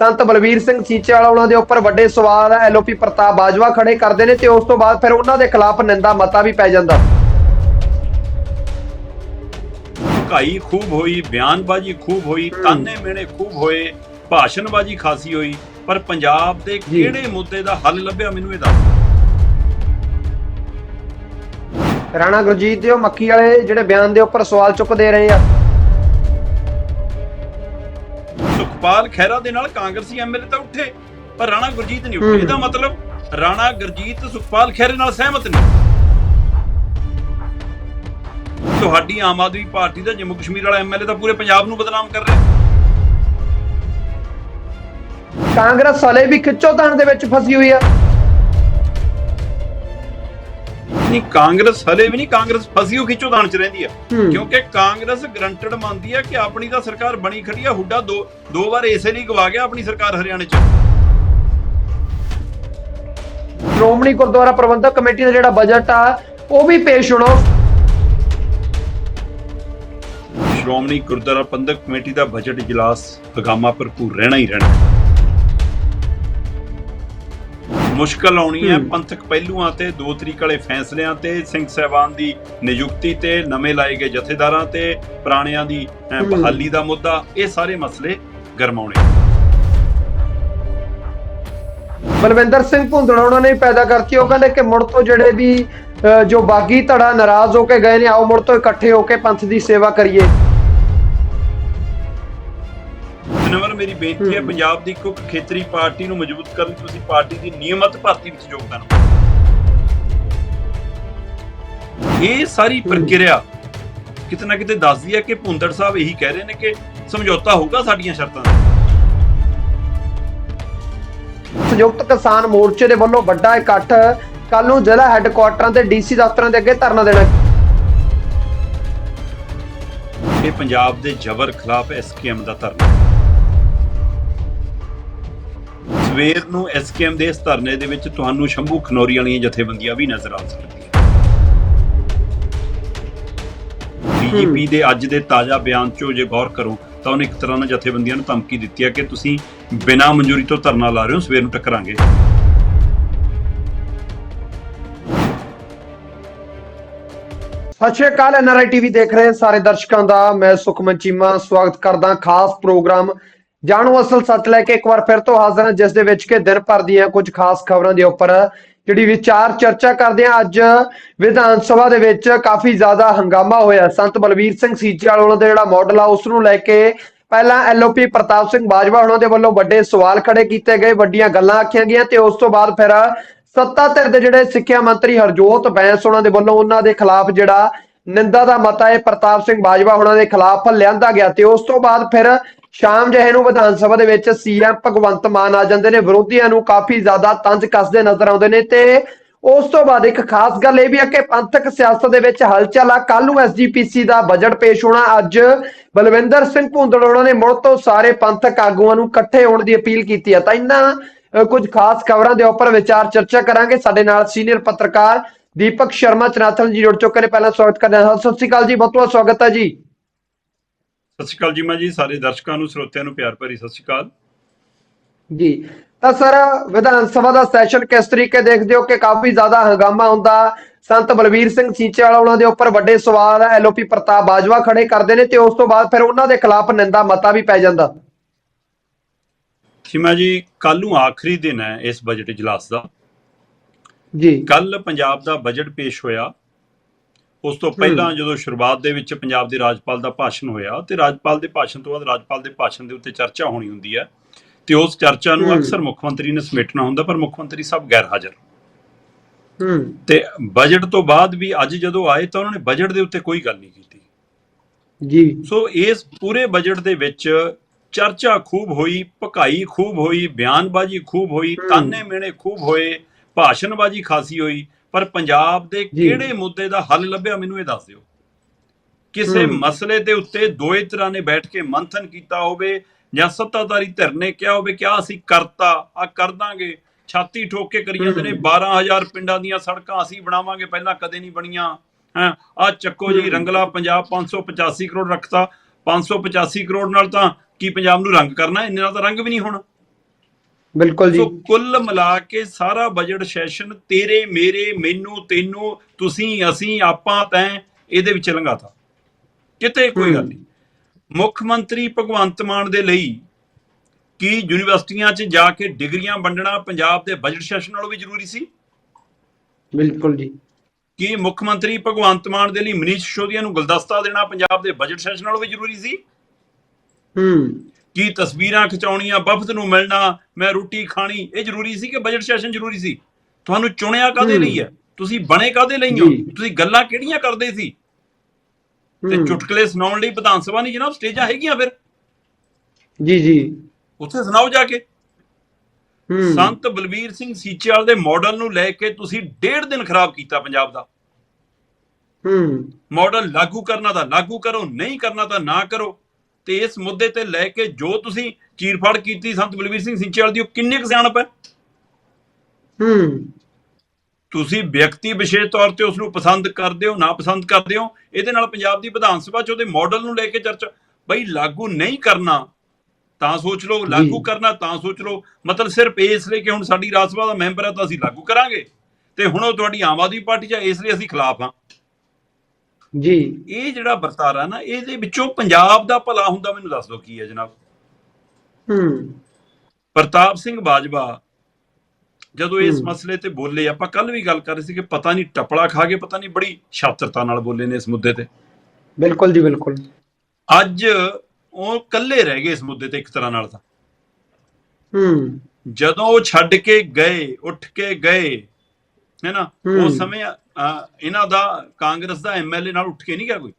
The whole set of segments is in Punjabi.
ਸੰਤ ਬਲਵੀਰ ਸਿੰਘ ਚੀਚੇਵਾਲਾ ਉਹਨਾਂ ਦੇ ਉੱਪਰ ਵੱਡੇ ਸਵਾਲ ਐਲਓਪੀ ਪ੍ਰਤਾਪ ਬਾਜਵਾ ਖੜੇ ਕਰਦੇ ਨੇ ਤੇ ਉਸ ਤੋਂ ਬਾਅਦ ਫਿਰ ਉਹਨਾਂ ਦੇ ਖਿਲਾਫ ਨਿੰਦਾ ਮਤਾ ਵੀ ਪੈ ਜਾਂਦਾ ਭਕਾਈ ਖੂਬ ਹੋਈ ਬਿਆਨਬਾਜ਼ੀ ਖੂਬ ਹੋਈ। ਤਾਨੇ ਮੇਣੇ ਖੂਬ ਹੋਏ ਭਾਸ਼ਣਬਾਜ਼ੀ ਖਾਸੀ ਹੋਈ ਪਰ ਪੰਜਾਬ ਦੇ। ਕਿਹੜੇ ਮੁੱਦੇ ਦਾ ਹੱਲ ਲੱਭਿਆ ਮੈਨੂੰ ਇਹ ਦੱਸ ਰਾਣਾ ਗੁਰਜੀਤ ਦੇ ਮੱਕੀ ਵਾਲੇ ਜਿਹੜੇ ਬਿਆਨ ਦੇ ਉੱਪਰ ਸਵਾਲ ਚੁੱਕਦੇ ਰਹੇ ਆ ਸੁਖਪਾਲ ਖਹਿਰਾ ਦੇ ਨਾਲ ਕਾਂਗਰਸੀ ਐਮਐਲਏ ਤਾਂ ਉੱਠੇ ਪਰ ਰਾਣਾ ਗੁਰਜੀਤ ਨਹੀਂ। ਉੱਠੇ। ਇਹਦਾ ਮਤਲਬ ਰਾਣਾ ਗੁਰਜੀਤ ਸੁਖਪਾਲ ਖਹਿਰੇ ਨਾਲ ਸਹਿਮਤ ਨਹੀਂ। ਤੁਹਾਡੀ ਆਮ ਆਦਮੀ ਪਾਰਟੀ ਦਾ ਜੰਮੂ ਕਸ਼ਮੀਰ ਵਾਲਾ ਐਮਐਲਏ ਤਾਂ ਪੂਰੇ ਪੰਜਾਬ ਨੂੰ ਬਦਨਾਮ ਕਰ ਰਿਹਾ। ਕਾਂਗਰਸ ਹਲੇ ਵੀ ਖਿੱਚੋਤਾਣ ਦੇ ਵਿੱਚ ਫਸੀ ਹੋਈ ਆ। ਨਹੀਂ ਕਾਂਗਰਸ ਹਲੇ ਵੀ ਨਹੀਂ ਕਾਂਗਰਸ ਫਸੀ ਹੋ ਖਿੱਚੋਦਾਨ ਚ ਰਹਿੰਦੀ ਆ। ਕਿਉਂਕਿ ਕਾਂਗਰਸ ਗਰੰਟਡ ਮੰਨਦੀ ਹੈ ਕਿ ਆਪਣੀ ਤਾਂ ਸਰਕਾਰ ਬਣੀ ਖੜੀ ਆ ਹੁੱਡਾ ਦੋ ਦੋ ਵਾਰ ਇਸੇ ਲਈ ਗਵਾ ਗਿਆ ਆਪਣੀ ਸਰਕਾਰ ਹਰਿਆਣੇ ਚ। ਸ਼੍ਰੋਮਣੀ ਗੁਰਦੁਆਰਾ ਪ੍ਰਬੰਧਕ ਕਮੇਟੀ ਦਾ ਜਿਹੜਾ ਬਜਟ ਆ ਉਹ ਵੀ ਪੇਸ਼ ਹੋਣਾ। ਸ਼੍ਰੋਮਣੀ ਗੁਰਦੁਆਰਾ ਪ੍ਰਬੰਧਕ ਕਮੇਟੀ ਦਾ ਬਜਟ ਇਜਲਾਸ ਹਗਾਮਾ ਭਰਪੂਰ ਰਹਿਣਾ ਹੀ ਰਹਿਣਾ। ਮੁਸ਼ਕਲ ਆਉਣੀ ਹੈ। ਪੰਥਕ ਪਹਿਲੂਆਂ ਤੇ ਦੋ ਤਰੀਕ ਵਾਲੇ ਫੈਸਲਿਆਂ ਤੇ ਸਿੰਘ ਸਾਹਿਬਾਨ ਦੀ ਨਿਯੁਕਤੀ ਤੇ ਨਵੇਂ ਲਾਏ ਗਏ ਜਥੇਦਾਰਾਂ ਤੇ ਪੁਰਾਣਿਆਂ ਦੀ। ਬਹਾਲੀ ਦਾ ਮੁੱਦਾ ਇਹ ਸਾਰੇ ਮਸਲੇ ਗਰਮਾਉਣੇ ਬਲਵਿੰਦਰ ਸਿੰਘ ਭੁੰਦੜਾ ਉਹਨਾਂ ਨੇ ਪੈਦਾ ਕਰਤੀ ਉਹ ਕਹਿੰਦੇ ਕਿ ਮੁੜ ਤੋਂ ਜਿਹੜੇ ਵੀ ਜੋ ਬਾਗੀ ਧੜਾ ਨਾਰਾਜ਼ ਹੋ ਕੇ ਗਏ ਨੇ ਆਓ ਮੁੜ ਤੋਂ ਇਕੱਠੇ ਹੋ ਕੇ ਪੰਥ ਦੀ ਸੇਵਾ ਕਰੀਏ ਜਨਵਰ ਮੇਰੀ ਬੇਨਤੀ ਹੈ। ਪੰਜਾਬ ਦੀ ਕੁੱਕ ਖੇਤਰੀ ਪਾਰਟੀ ਨੂੰ ਮਜ਼ਬੂਤ ਕਰਨ ਲਈ ਤੁਸੀਂ ਪਾਰਟੀ ਦੀ ਨਿਯਮਤ ਭਰਤੀ ਵਿੱਚ ਯੋਗਦਾਨ ਪਾਓ ਇਹ ਸਾਰੀ। ਪ੍ਰਕਿਰਿਆ ਕਿਤੇ ਨਾ ਕਿਤੇ ਦੱਸਦੀ ਹੈ ਕਿ ਭੁੰਦੜ ਸਾਹਿਬ ਇਹੀ ਕਹਿ ਰਹੇ ਨੇ ਕਿ ਸਮਝੌਤਾ ਹੋਊਗਾ ਸਾਡੀਆਂ ਸ਼ਰਤਾਂ ਦਾ ਸੰਯੁਕਤ ਕਿਸਾਨ ਮੋਰਚੇ ਦੇ ਵੱਲੋਂ ਵੱਡਾ ਇਕੱਠ ਕੱਲ ਨੂੰ ਜ਼ਿਲ੍ਹਾ ਹੈੱਡਕੁਆਟਰਾਂ ਤੇ ਡੀਸੀ ਦਫ਼ਤਰਾਂ ਦੇ ਅੱਗੇ ਧਰਨਾ ਦੇਣਾ ਇਹ ਪੰਜਾਬ ਦੇ ਜ਼ਬਰ ਖਿਲਾਫ ਐਸਕੇਐਮ ਦਾ ਧਰਨਾ ਸਵੇਰ ਨੂੰ ਐਸਕੇਐਮ ਦੇ ਇਸ ਧਰਨੇ ਦੇ ਵਿੱਚ ਤੁਹਾਨੂੰ ਸ਼ੰਭੂ ਖਨੌਰੀ ਵਾਲੀਆਂ ਜਥੇਬੰਦੀਆਂ ਵੀ ਨਜ਼ਰ ਆ ਸਕਦੀਆਂ ਬੀਜੇਪੀ ਦੇ ਅੱਜ ਦੇ ਤਾਜ਼ਾ ਬਿਆਨ 'ਚੋਂ ਜੇ ਗੌਰ ਕਰੋ ਤਾਂ ਉਹਨੇ ਇੱਕ ਤਰ੍ਹਾਂ ਨਾਲ ਜਥੇਬੰਦੀਆਂ ਨੂੰ ਧਮਕੀ ਦਿੱਤੀ ਹੈ ਕਿ ਤੁਸੀਂ ਬਿਨਾਂ ਮਨਜ਼ੂਰੀ ਤੋਂ ਧਰਨਾ ਲਾ ਰਹੇ ਹੋ ਸਵੇਰ ਨੂੰ ਟੱਕਰਾਂਗੇ। ਸਤਿ ਸ਼੍ਰੀ ਅਕਾਲ ਐਨਆਰਆਈ ਟੀਵੀ ਦੇਖ ਰਹੇ ਸਾਰੇ ਦਰਸ਼ਕਾਂ ਦਾ ਮੈਂ ਸੁਖਮਨ ਚੀਮਾ ਸਵਾਗਤ ਕਰਦਾ ਖਾਸ ਪ੍ਰੋਗਰਾਮ ਜਾਣੋ ਅਸਲ ਸੱਚ ਲੈ ਕੇ ਇੱਕ ਵਾਰ ਫਿਰ ਤੋਂ ਹਾਜ਼ਰ ਹਾਂ, ਜਿਸ ਦੇ ਵਿੱਚ ਕਿ ਦਿਨ ਭਰ ਦੀਆਂ ਕੁਝ ਖਾਸ ਖਬਰਾਂ ਦੇ ਉੱਪਰ ਜਿਹੜੀ ਵਿਚਾਰ ਚਰਚਾ ਕਰਦੇ ਹਾਂ। ਅੱਜ ਵਿਧਾਨ ਸਭਾ ਦੇ ਵਿੱਚ ਕਾਫੀ ਜ਼ਿਆਦਾ ਹੰਗਾਮਾ ਹੋਇਆ। ਸੰਤ ਬਲਵੀਰ ਸਿੰਘ ਸੀਚੇਵਾਲ ਉਹਨਾਂ ਦਾ ਜਿਹੜਾ ਮਾਡਲ ਆ, ਉਸ ਨੂੰ ਲੈ ਕੇ ਪਹਿਲਾਂ ਐਲਓਪੀ ਪ੍ਰਤਾਪ ਸਿੰਘ ਬਾਜਵਾ ਉਹਨਾਂ ਦੇ ਵੱਲੋਂ ਵੱਡੇ ਸਵਾਲ ਖੜੇ ਕੀਤੇ ਗਏ, ਵੱਡੀਆਂ ਗੱਲਾਂ ਆਖੀਆਂ ਗਈਆਂ ਤੇ ਉਸ ਤੋਂ ਬਾਅਦ ਫਿਰ ਸੱਤਾ ਧਿਰ ਦੇ ਜਿਹੜੇ ਸਿੱਖਿਆ ਮੰਤਰੀ ਹਰਜੋਤ ਬੈਂਸ ਉਹਨਾਂ ਦੇ ਵੱਲੋਂ ਉਹਨਾਂ ਦੇ ਖਿਲਾਫ ਜਿਹੜਾ ਨਿੰਦਾ ਦਾ ਮਤਾ ਹੈ, ਪ੍ਰਤਾਪ ਸਿੰਘ ਬਾਜਵਾ ਉਹਨਾਂ ਦੇ ਖਿਲਾਫ ਲਿਆਂਦਾ ਗਿਆ ਤੇ ਉਸ ਤੋਂ ਬਾਅਦ ਫਿਰ ਸ਼ਾਮ ਜਿਹੇ ਨੂੰ ਵਿਧਾਨ ਸਭਾ ਦੇ ਵਿੱਚ ਸੀਐਮ ਭਗਵੰਤ ਮਾਨ ਆ ਜਾਂਦੇ ਨੇ। ਵਿਰੋਧੀਆਂ ਨੂੰ ਕਾਫੀ ਜ਼ਿਆਦਾ ਤੰਜ ਕੱਸਦੇ ਨਜ਼ਰ ਆਉਂਦੇ ਨੇ ਤੇ ਉਸ ਤੋਂ ਬਾਅਦ ਇੱਕ ਖਾਸ ਗੱਲ ਇਹ ਵੀ ਹੈ ਕਿ ਪੰਥਕ ਸਿਆਸਤ ਦੇ ਵਿੱਚ ਹਲਚਲ ਆ। ਕੱਲ ਨੂੰ ਐਸਜੀਪੀਸੀ ਦਾ ਬਜਟ ਪੇਸ਼ ਹੋਣਾ। ਅੱਜ ਬਲਵਿੰਦਰ ਸਿੰਘ ਭੁੰਦੜ ਉਹਨਾਂ ਨੇ ਮੁੜ ਤੋਂ ਸਾਰੇ ਪੰਥਕ ਆਗੂਆਂ ਨੂੰ ਇਕੱਠੇ ਹੋਣ ਦੀ ਅਪੀਲ ਕੀਤੀ ਹੈ ਤਾਂ ਇਹਨਾਂ ਅ, ਕੁਝ ਖਾਸ ਖਬਰਾਂ ਦੇ ਉੱਪਰ ਵਿਚਾਰ ਚਰਚਾ ਕਰਾਂਗੇ। ਸਾਡੇ ਨਾਲ ਸੀਨੀਅਰ ਪੱਤਰਕਾਰ ਦੀਪਕ ਸ਼ਰਮਾ ਚਨਾਥਨ ਜੀ ਜੁੜ ਚੁੱਕੇ ਨੇ। ਪਹਿਲਾਂ ਸਵਾਗਤ ਕਰਦੇ ਹਾਂ। ਸਤਿ ਸ਼੍ਰੀ ਅਕਾਲ ਜੀ। ਬਹੁਤ ਬਹੁਤ ਸਵਾਗਤ ਹੈ ਜੀ। ਸਤਿ ਸ਼੍ਰੀ ਅਕਾਲ ਜੀ ਮੈਂ ਜੀ ਸਾਰੇ ਦਰਸ਼ਕਾਂ ਨੂੰ ਸਰੋਤਿਆਂ ਨੂੰ ਪਿਆਰ ਭਰੀ ਸਤਿ ਸ਼੍ਰੀ ਅਕਾਲ। ਜੀ ਤਾਂ ਸਰ ਵਿਧਾਨ ਸਭਾ ਦਾ ਸੈਸ਼ਨ ਕਿਸ ਤਰੀਕੇ ਦੇਖਦੇ ਹੋ ਕਿ ਕਾਫੀ ਜ਼ਿਆਦਾ ਹੰਗਾਮਾ ਹੁੰਦਾ? ਸੰਤ ਬਲਵੀਰ ਸਿੰਘ ਚੀਚੇਵਾਲਾ ਉਹਨਾਂ ਦੇ ਉੱਪਰ ਵੱਡੇ ਸਵਾਲ ਐਲਓਪੀ ਪ੍ਰਤਾਪ ਬਾਜਵਾ ਖੜੇ ਕਰਦੇ ਨੇ ਤੇ ਉਸ ਤੋਂ ਬਾਅਦ ਫਿਰ ਉਹਨਾਂ ਦੇ ਖਿਲਾਫ ਨਿੰਦਾ ਮਤਾ ਵੀ ਪੈ ਜਾਂਦਾ। ਸੀਮਾ ਜੀ ਕੱਲ ਨੂੰ ਆਖਰੀ ਦਿਨ ਹੈ ਇਸ ਬਜਟ ਇਜਲਾਸ ਦਾ। ਜੀ। ਕੱਲ ਪੰਜਾਬ ਦਾ ਬਜਟ ਪੇਸ਼ ਹੋਇਆ। ਉਸ ਤੋਂ ਪਹਿਲਾਂ ਜਦੋਂ ਸ਼ੁਰੂਆਤ ਦੇ ਵਿੱਚ ਪੰਜਾਬ ਦੇ ਰਾਜਪਾਲ ਦਾ ਭਾਸ਼ਣ ਹੋਇਆ ਤੇ ਰਾਜਪਾਲ ਦੇ ਭਾਸ਼ਣ ਤੋਂ ਬਾਅਦ ਰਾਜਪਾਲ ਦੇ ਭਾਸ਼ਣ ਦੇ ਉੱਤੇ ਚਰਚਾ ਹੋਣੀ ਹੁੰਦੀ ਹੈ ਤੇ ਉਸ ਚਰਚਾ ਨੂੰ। ਅਕਸਰ ਮੁੱਖ ਮੰਤਰੀ ਨੇ ਸਮੇਟਣਾ ਹੁੰਦਾ ਪਰ ਮੁੱਖ ਮੰਤਰੀ ਸਾਹਿਬ ਗੈਰ ਹਾਜ਼ਰ। ਹੂੰ। ਤੇ ਬਜਟ ਤੋਂ ਬਾਅਦ ਵੀ ਅੱਜ ਜਦੋਂ ਆਏ ਤਾਂ ਉਹਨਾਂ ਨੇ ਬਜਟ ਦੇ ਉੱਤੇ ਕੋਈ ਗੱਲ ਨਹੀਂ ਕੀਤੀ। ਜੀ। ਸੋ ਇਸ ਪੂਰੇ ਬਜਟ ਦੇ ਵਿੱਚ ਚਰਚਾ ਖੂਬ ਹੋਈ ਭਕਾਈ ਖੂਬ ਹੋਈ ਬਿਆਨਬਾਜ਼ੀ ਖੂਬ ਹੋਈ। ਤਾਨੇ ਮੇਣੇ ਖੂਬ ਹੋਏ ਭਾਸ਼ਣਬਾਜ਼ੀ ਖਾਸੀ ਹੋਈ ਪਰ ਪੰਜਾਬ ਦੇ। ਕਿਹੜੇ ਮੁੱਦੇ ਦਾ ਹੱਲ ਲੱਭਿਆ ਮੈਨੂੰ ਇਹ ਦੱਸ ਦਿਓ ਕਿਸੇ। ਮਸਲੇ ਦੇ ਉੱਤੇ ਦੋਏ ਤਰ੍ਹਾਂ ਨੇ ਬੈਠ ਕੇ ਮੰਥਨ ਕੀਤਾ ਹੋਵੇ ਜਾਂ ਸੱਤਾਧਾਰੀ ਧਿਰ ਨੇ ਕਿਹਾ ਹੋਵੇ ਕਿ ਆਹ ਅਸੀਂ ਕਰਤਾ ਆ ਕਰ ਦਾਂਗੇ ਛਾਤੀ ਠੋਕ ਕੇ ਕਰੀ ਜਾਂਦੇ ਨੇ ਹਮ। 12000 ਪਿੰਡਾਂ ਦੀਆਂ ਸੜਕਾਂ ਅਸੀਂ ਬਣਾਵਾਂਗੇ ਪਹਿਲਾਂ ਕਦੇ ਨਹੀਂ ਬਣੀਆਂ ਹੈ ਆ ਚੱਕੋ ਜੀ। ਰੰਗਲਾ ਪੰਜਾਬ 585 ਕਰੋੜ ਰੱਖਤਾ 585 ਕਰੋੜ ਨਾਲ ਤਾਂ ਕੀ ਪੰਜਾਬ ਨੂੰ ਰੰਗ ਕਰਨਾ ਇੰਨੇ ਨਾਲ ਤਾਂ ਰੰਗ ਵੀ ਨਹੀਂ ਹੋਣਾ ਬਿਲਕੁਲ ਜੀ। ਸੋ ਕੁੱਲ ਮਿਲਾ ਕੇ ਸਾਰਾ ਬਜਟ ਸੈਸ਼ਨ ਤੇਰੇ ਮੇਰੇ ਮੈਨੂੰ ਤੈਨੂੰ ਤੁਸੀਂ ਅਸੀਂ ਆਪਾਂ ਤੈਂ ਇਹਦੇ ਵਿੱਚ ਲੰਘਾਤਾ। ਕਿਤੇ ਕੋਈ ਗੱਲ। ਨਹੀਂ। ਮੁੱਖ ਮੰਤਰੀ ਭਗਵੰਤ ਮਾਨ ਦੇ ਲਈ ਕੀ ਯੂਨੀਵਰਸਿਟੀਆਂ 'ਚ ਜਾ ਕੇ ਡਿਗਰੀਆਂ ਵੰਡਣਾ ਪੰਜਾਬ ਦੇ ਬਜਟ ਸੈਸ਼ਨ ਨਾਲੋਂ ਵੀ ਜ਼ਰੂਰੀ ਸੀ? ਬਿਲਕੁਲ ਜੀ। ਕੀ ਮੁੱਖ ਮੰਤਰੀ ਭਗਵੰਤ ਮਾਨ ਦੇ ਲਈ ਮਨੀਸ਼ ਸਿਸੋਦੀਆ ਨੂੰ ਗੁਲਦਸਤਾ ਦੇਣਾ ਪੰਜਾਬ ਦੇ ਬਜਟ ਸੈਸ਼ਨ ਨਾਲੋਂ ਵੀ ਜ਼ਰੂਰੀ ਸੀ? ਹੂੰ। ਕੀ ਤਸਵੀਰਾਂ ਖਿਚਾਉਣੀਆਂ ਵਫਦ ਨੂੰ ਮਿਲਣਾ ਮੈਂ ਰੋਟੀ ਖਾਣੀ ਇਹ ਜ਼ਰੂਰੀ ਸੀ ਕਿ ਬਜਟ ਸੈਸ਼ਨ ਜ਼ਰੂਰੀ ਸੀ? ਤੁਹਾਨੂੰ ਚੁਣਿਆ ਕਾਦੇ। ਲਈ ਹੈ? ਤੁਸੀਂ ਬਣੇ ਕਾਦੇ ਲਈ ਹੋ। ਤੁਸੀਂ ਗੱਲਾਂ ਕਿਹੜੀਆਂ ਕਰਦੇ ਸੀ? ਤੇ ਚੁਟਕਲੇ ਸੁਣਾਉਣ ਲਈ ਵਿਧਾਨ ਸਭਾ ਨਹੀਂ ਜਨਾਬ ਸਟੇਜਾਂ ਹੈਗੀਆਂ ਫਿਰ? ਜੀ ਜੀ। ਉੱਥੇ ਸੁਣਾਓ ਜਾ ਕੇ। ਸੰਤ ਬਲਬੀਰ ਸਿੰਘ ਸੀਚੇਵਾਲ ਦੇ ਮਾਡਲ ਨੂੰ ਲੈ ਕੇ ਤੁਸੀਂ ਡੇਢ ਦਿਨ ਖਰਾਬ ਕੀਤਾ ਪੰਜਾਬ ਦਾ। ਹੂੰ। ਮਾਡਲ ਲਾਗੂ ਕਰਨਾ ਤਾਂ ਲਾਗੂ ਕਰੋ ਨਹੀਂ ਕਰਨਾ ਤਾਂ ਨਾ ਕਰੋ। ਤੇ ਇਸ ਮੁੱਦੇ ਤੇ ਲੈ ਕੇ ਜੋ ਤੁਸੀਂ ਚੀਰਫਾੜ ਕੀਤੀ ਸੰਤ ਬਲਬੀਰ ਸਿੰਘ ਸਿੰਚੇਵਾਲ ਦੀ ਉਹ ਕਿੰਨੇ ਕੁ ਸਿਆਣਪ ਹੈ? ਹੂੰ। ਤੁਸੀਂ ਵਿਅਕਤੀ ਵਿਸ਼ੇਸ਼ ਤੌਰ ਤੇ ਉਸ ਨੂੰ ਪਸੰਦ ਕਰਦੇ ਹੋ ਨਾ ਪਸੰਦ ਕਰਦੇ ਹੋ ਇਹਦੇ ਨਾਲ ਪੰਜਾਬ ਦੀ ਵਿਧਾਨ ਸਭਾ 'ਚ ਉਹਦੇ ਮਾਡਲ ਨੂੰ ਲੈ ਕੇ ਚਰਚਾ ਬਈ ਲਾਗੂ ਨਹੀਂ ਕਰਨਾ ਤਾਂ ਸੋਚ ਲਓ ਲਾਗੂ। ਕਰਨਾ ਤਾਂ ਸੋਚ ਲਓ ਮਤਲਬ ਸਿਰਫ ਇਸ ਲਈ ਕਿ ਹੁਣ ਸਾਡੀ ਰਾਜ ਸਭਾ ਦਾ ਮੈਂਬਰ ਹੈ ਤਾਂ ਅਸੀਂ ਲਾਗੂ ਕਰਾਂਗੇ ਤੇ ਹੁਣ ਉਹ ਤੁਹਾਡੀ ਆਮ ਆਦਮੀ ਪਾਰਟੀ 'ਚ ਇਸ ਲਈ ਅਸੀਂ ਖਿਲਾਫ ਹਾਂ। ਜੀ। ਇਹ ਜਿਹੜਾ ਵਰਤਾਰਾ ਨਾ ਇਹਦੇ ਵਿੱਚੋਂ ਪੰਜਾਬ ਦਾ ਭਲਾ ਹੁੰਦਾ ਮੈਨੂੰ ਦੱਸ ਦਿਓ ਕੀ ਹੈ ਜਨਾਬ। ਹੂੰ। ਪ੍ਰਤਾਪ ਸਿੰਘ ਬਾਜਵਾ ਜਦੋਂ ਇਸ। ਮਸਲੇ ਤੇ ਬੋਲੇ ਆਪਾਂ ਕੱਲ ਵੀ ਗੱਲ ਕਰ ਰਹੇ ਸੀ ਕਿ ਪਤਾ ਨਹੀਂ ਟਪਲਾ ਖਾ ਕੇ ਪਤਾ ਨਹੀਂ ਬੜੀ ਸ਼ਾਤਰਤਾ ਨਾਲ ਬੋਲੇ ਨੇ ਇਸ ਮੁੱਦੇ ਤੇ। ਬਿਲਕੁਲ ਜੀ ਬਿਲਕੁਲ। ਅੱਜ ਉਹ ਇਕੱਲੇ ਰਹਿ ਗਏ ਇਸ ਮੁੱਦੇ ਤੇ ਇੱਕ ਤਰ੍ਹਾਂ ਨਾਲ ਤਾਂ। ਹੂੰ। ਜਦੋਂ ਉਹ ਛੱਡ ਕੇ ਗਏ ਉੱਠ ਕੇ ਗਏ ਹੈਨਾ ਹੂੰ। ਉਸ ਸਮੇਂ ਇਹਨਾਂ ਦਾ ਕਾਂਗਰਸ ਦਾ ਐਮਐਲਏ ਨਾਲ ਉੱਠ ਕੇ ਨਹੀਂ ਗਿਆ ਕੋਈ?